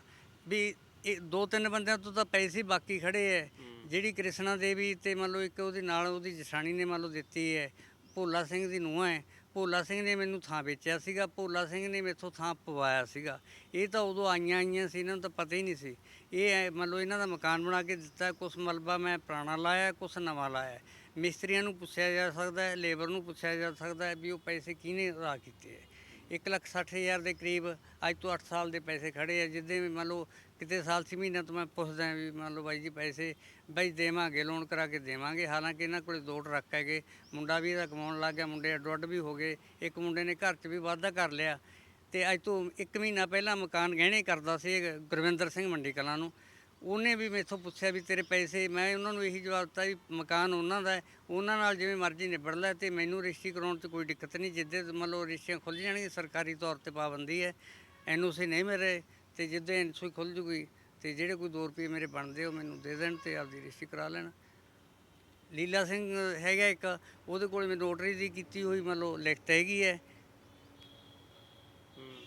ਵੀ ਇਹ ਦੋ ਤਿੰਨ ਬੰਦਿਆਂ ਤੋਂ ਤਾਂ ਪੈਸੇ ਬਾਕੀ ਖੜੇ ਐ। ਜਿਹੜੀ ਕ੍ਰਿਸ਼ਨਾ ਦੇਵੀ ਤੇ ਮੰਨ ਲਓ ਇੱਕ ਉਹਦੇ ਨਾਲ ਉਹਦੀ ਜਠਾਣੀ ਨੇ ਮੰਨ ਲਓ ਦਿੱਤੀ ਹੈ ਭੋਲਾ ਸਿੰਘ ਦੀ ਨੂੰਹ ਹੈ ਭੋਲਾ ਸਿੰਘ ਨੇ ਮੈਨੂੰ ਥਾਂ ਵੇਚਿਆ ਸੀਗਾ ਭੋਲਾ ਸਿੰਘ ਨੇ ਮੇਥੋਂ ਥਾਂ ਪਵਾਇਆ ਸੀਗਾ। ਇਹ ਤਾਂ ਉਦੋਂ ਆਈਆਂ ਆਈਆਂ ਸੀ ਇਹਨਾਂ ਨੂੰ ਤਾਂ ਪਤਾ ਹੀ ਨਹੀਂ ਸੀ। ਇਹ ਐ ਮੰਨ ਲਓ ਇਹਨਾਂ ਦਾ ਮਕਾਨ ਬਣਾ ਕੇ ਦਿੱਤਾ ਕੁਛ ਮਲਬਾ ਮੈਂ ਪੁਰਾਣਾ ਲਾਇਆ ਕੁਛ ਨਵਾਂ ਲਾਇਆ। ਮਿਸਤਰੀਆਂ ਨੂੰ ਪੁੱਛਿਆ ਜਾ ਸਕਦਾ ਹੈ ਲੇਬਰ ਨੂੰ ਪੁੱਛਿਆ ਜਾ ਸਕਦਾ ਹੈ ਵੀ ਉਹ ਪੈਸੇ ਕਿਹਨੇ ਅਦਾ ਕੀਤੇ ਹੈ ਇੱਕ ਲੱਖ ਸੱਠ ਹਜ਼ਾਰ ਦੇ ਕਰੀਬ ਅੱਜ ਤੋਂ 8 ਸਾਲ ਦੇ ਪੈਸੇ ਖੜੇ ਆ ਜਿੱਦੇ ਮੰਨ ਲਓ ਕਿਤੇ ਸਾਲ ਛੇ ਮਹੀਨਿਆਂ ਤੋਂ ਮੈਂ ਪੁੱਛਦਾ ਵੀ ਮੰਨ ਲਓ ਬਾਈ ਜੀ ਪੈਸੇ ਬਾਈ ਦੇਵਾਂਗੇ ਲੋਨ ਕਰਾ ਕੇ ਦੇਵਾਂਗੇ। ਹਾਲਾਂਕਿ ਇਹਨਾਂ ਕੋਲੇ ਦੋ ਟਰੱਕ ਹੈਗੇ, ਮੁੰਡਾ ਵੀ ਇਹਦਾ ਕਮਾਉਣ ਲੱਗ ਗਿਆ, ਮੁੰਡੇ ਅੱਡੋ ਅੱਡ ਵੀ ਹੋ ਗਏ, ਇੱਕ ਮੁੰਡੇ ਨੇ ਘਰ 'ਚ ਵੀ ਵਾਅਦਾ ਕਰ ਲਿਆ। ਤੇ ਅੱਜ ਤੋਂ ਇੱਕ ਮਹੀਨਾ ਪਹਿਲਾਂ ਮਕਾਨ ਗਹਿਣੇ ਕਰਦਾ ਸੀ ਗੁਰਵਿੰਦਰ ਸਿੰਘ ਮੰਡੀ ਕਲਾਂ ਨੂੰ। ਉਹਨੇ ਵੀ ਮੇਥੋਂ ਪੁੱਛਿਆ ਵੀ ਤੇਰੇ ਪੈਸੇ, ਮੈਂ ਉਹਨਾਂ ਨੂੰ ਇਹੀ ਜਵਾਬ ਦਿੱਤਾ ਵੀ ਮਕਾਨ ਉਹਨਾਂ ਦਾ ਉਹਨਾਂ ਨਾਲ ਜਿਵੇਂ ਮਰਜ਼ੀ ਨਿਬੜ ਲੈ ਤੇ ਮੈਨੂੰ ਰਜਿਸਟਰੀ ਕਰਾਉਣ 'ਚ ਕੋਈ ਦਿੱਕਤ ਨਹੀਂ। ਜਿੱਦੇ ਮੰਨ ਲਓ ਰਜਿਸਟਰੀਆਂ ਖੁੱਲ ਜਾਣਗੀਆਂ, ਸਰਕਾਰੀ ਤੌਰ ਤੇ ਪਾਬੰਦੀ ਹੈ, ਐਨਓਸੀ ਨਹੀਂ ਮੇਰੇ ਤੇ ਜਿੱਦਾਂ ਐਨਸੂਈ ਖੁੱਲ ਜੂਗੀ ਤੇ ਜਿਹੜੇ ਕੋਈ 2 ਰੁਪਏ ਮੇਰੇ ਬਣਦੇ, ਉਹ ਮੈਨੂੰ ਦੇ ਦੇਣ ਤੇ ਆਪਦੀ ਰਜਿਸਟਰੀ ਕਰਾ ਲੈਣ। ਲੀਲਾ ਸਿੰਘ ਹੈਗਾ ਇੱਕ, ਉਹਦੇ ਕੋਲ ਮੈਂ ਨੋਟਰੀ ਦੀ ਕੀਤੀ ਹੋਈ, ਮੰਨ ਲਓ ਲਿਖਤ ਹੈਗੀ ਹੈ।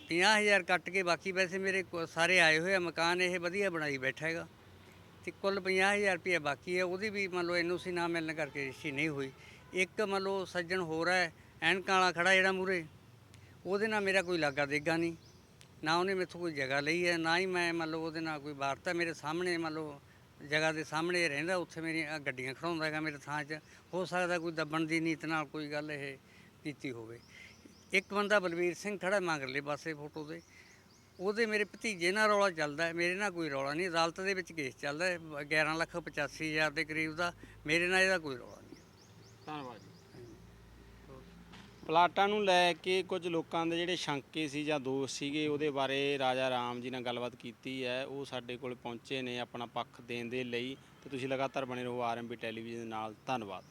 50000 ਕੱਟ ਕੇ ਬਾਕੀ ਵੈਸੇ ਮੇਰੇ ਕੋ- ਸਾਰੇ ਆਏ ਹੋਏ ਆ, ਮਕਾਨ ਇਹ ਵਧੀਆ ਬਣਾਈ ਬੈਠਾ ਹੈਗਾ। ਤੇ ਕੁੱਲ 50000 ਰੁਪਏ ਬਾਕੀ ਹੈ, ਉਹਦੀ ਵੀ ਮੰਨ ਲਓ ਐਨਓਸੀ ਨਾ ਮਿਲਣ ਕਰਕੇ ਰਜਿਸਟਰੀ ਨਹੀਂ ਹੋਈ। ਇੱਕ ਮੰਨ ਲਓ ਸੱਜਣ ਹੋਰ ਹੈ, ਐਨਕਾਂ ਵਾਲਾ ਖੜਾ ਜਿਹੜਾ ਮੂਰੇ ਉਹਦੇ ਨਾਲ ਮੇਰਾ ਕੋਈ ਲਾਗਾ ਦੇਗਾ ਨਹੀਂ। ਨਾ ਉਹਨੇ ਮੇਥੋਂ ਕੋਈ ਜਗ੍ਹਾ ਲਈ ਹੈ, ਨਾ ਹੀ ਮੈਂ ਮੰਨ ਲਓ ਉਹਦੇ ਨਾਲ ਕੋਈ ਵਾਰਤਾ ਮੇਰੇ ਸਾਹਮਣੇ, ਮੰਨ ਲਓ ਜਗ੍ਹਾ ਦੇ ਸਾਹਮਣੇ ਰਹਿੰਦਾ, ਉੱਥੇ ਮੇਰੀਆਂ ਗੱਡੀਆਂ ਖੜਾਉਂਦਾ ਹੈਗਾ ਮੇਰੇ ਥਾਂ 'ਚ। ਹੋ ਸਕਦਾ ਕੋਈ ਦੱਬਣ ਦੀ ਨੀਤ ਨਾਲ ਕੋਈ ਗੱਲ ਇਹ ਕੀਤੀ ਹੋਵੇ। ਇੱਕ ਬੰਦਾ ਬਲਵੀਰ ਸਿੰਘ ਖੜਾ ਮਗਰਲੇ ਪਾਸੇ ਫੋਟੋ ਦੇ ਉਹਦੇ ਮੇਰੇ ਭਤੀਜੇ ਨਾਲ ਰੌਲਾ ਚੱਲਦਾ ਮੇਰੇ ਨਾਲ ਕੋਈ ਰੌਲਾ ਨਹੀਂ, ਅਦਾਲਤ ਦੇ ਵਿੱਚ ਕੇਸ ਚੱਲਦਾ ਹੈ 11 ਲੱਖ 85 ਹਜ਼ਾਰ ਦੇ ਕਰੀਬ ਦਾ, ਮੇਰੇ ਨਾਲ ਇਹਦਾ ਕੋਈ ਰੌਲਾ ਨਹੀਂ। ਧੰਨਵਾਦ ਪਲਾਟਾਂ ਨੂੰ ਲੈ ਕੇ ਕੁਝ ਲੋਕਾਂ ਦੇ ਜਿਹੜੇ ਸ਼ੰਕੇ ਸੀ ਜਾਂ ਦੋਸ਼ ਸੀਗੇ, ਉਹਦੇ ਬਾਰੇ ਰਾਜਾ ਰਾਮ ਜੀ ਨਾਲ ਗੱਲਬਾਤ ਕੀਤੀ ਹੈ। ਉਹ ਸਾਡੇ ਕੋਲ ਪਹੁੰਚੇ ਨੇ ਆਪਣਾ ਪੱਖ ਦੇਣ ਦੇ ਲਈ। ਤੇ ਤੁਸੀਂ ਲਗਾਤਾਰ ਬਣੇ ਰਹੋ ਆਰਐਮਬੀ ਟੈਲੀਵਿਜ਼ਨ ਨਾਲ। ਧੰਨਵਾਦ।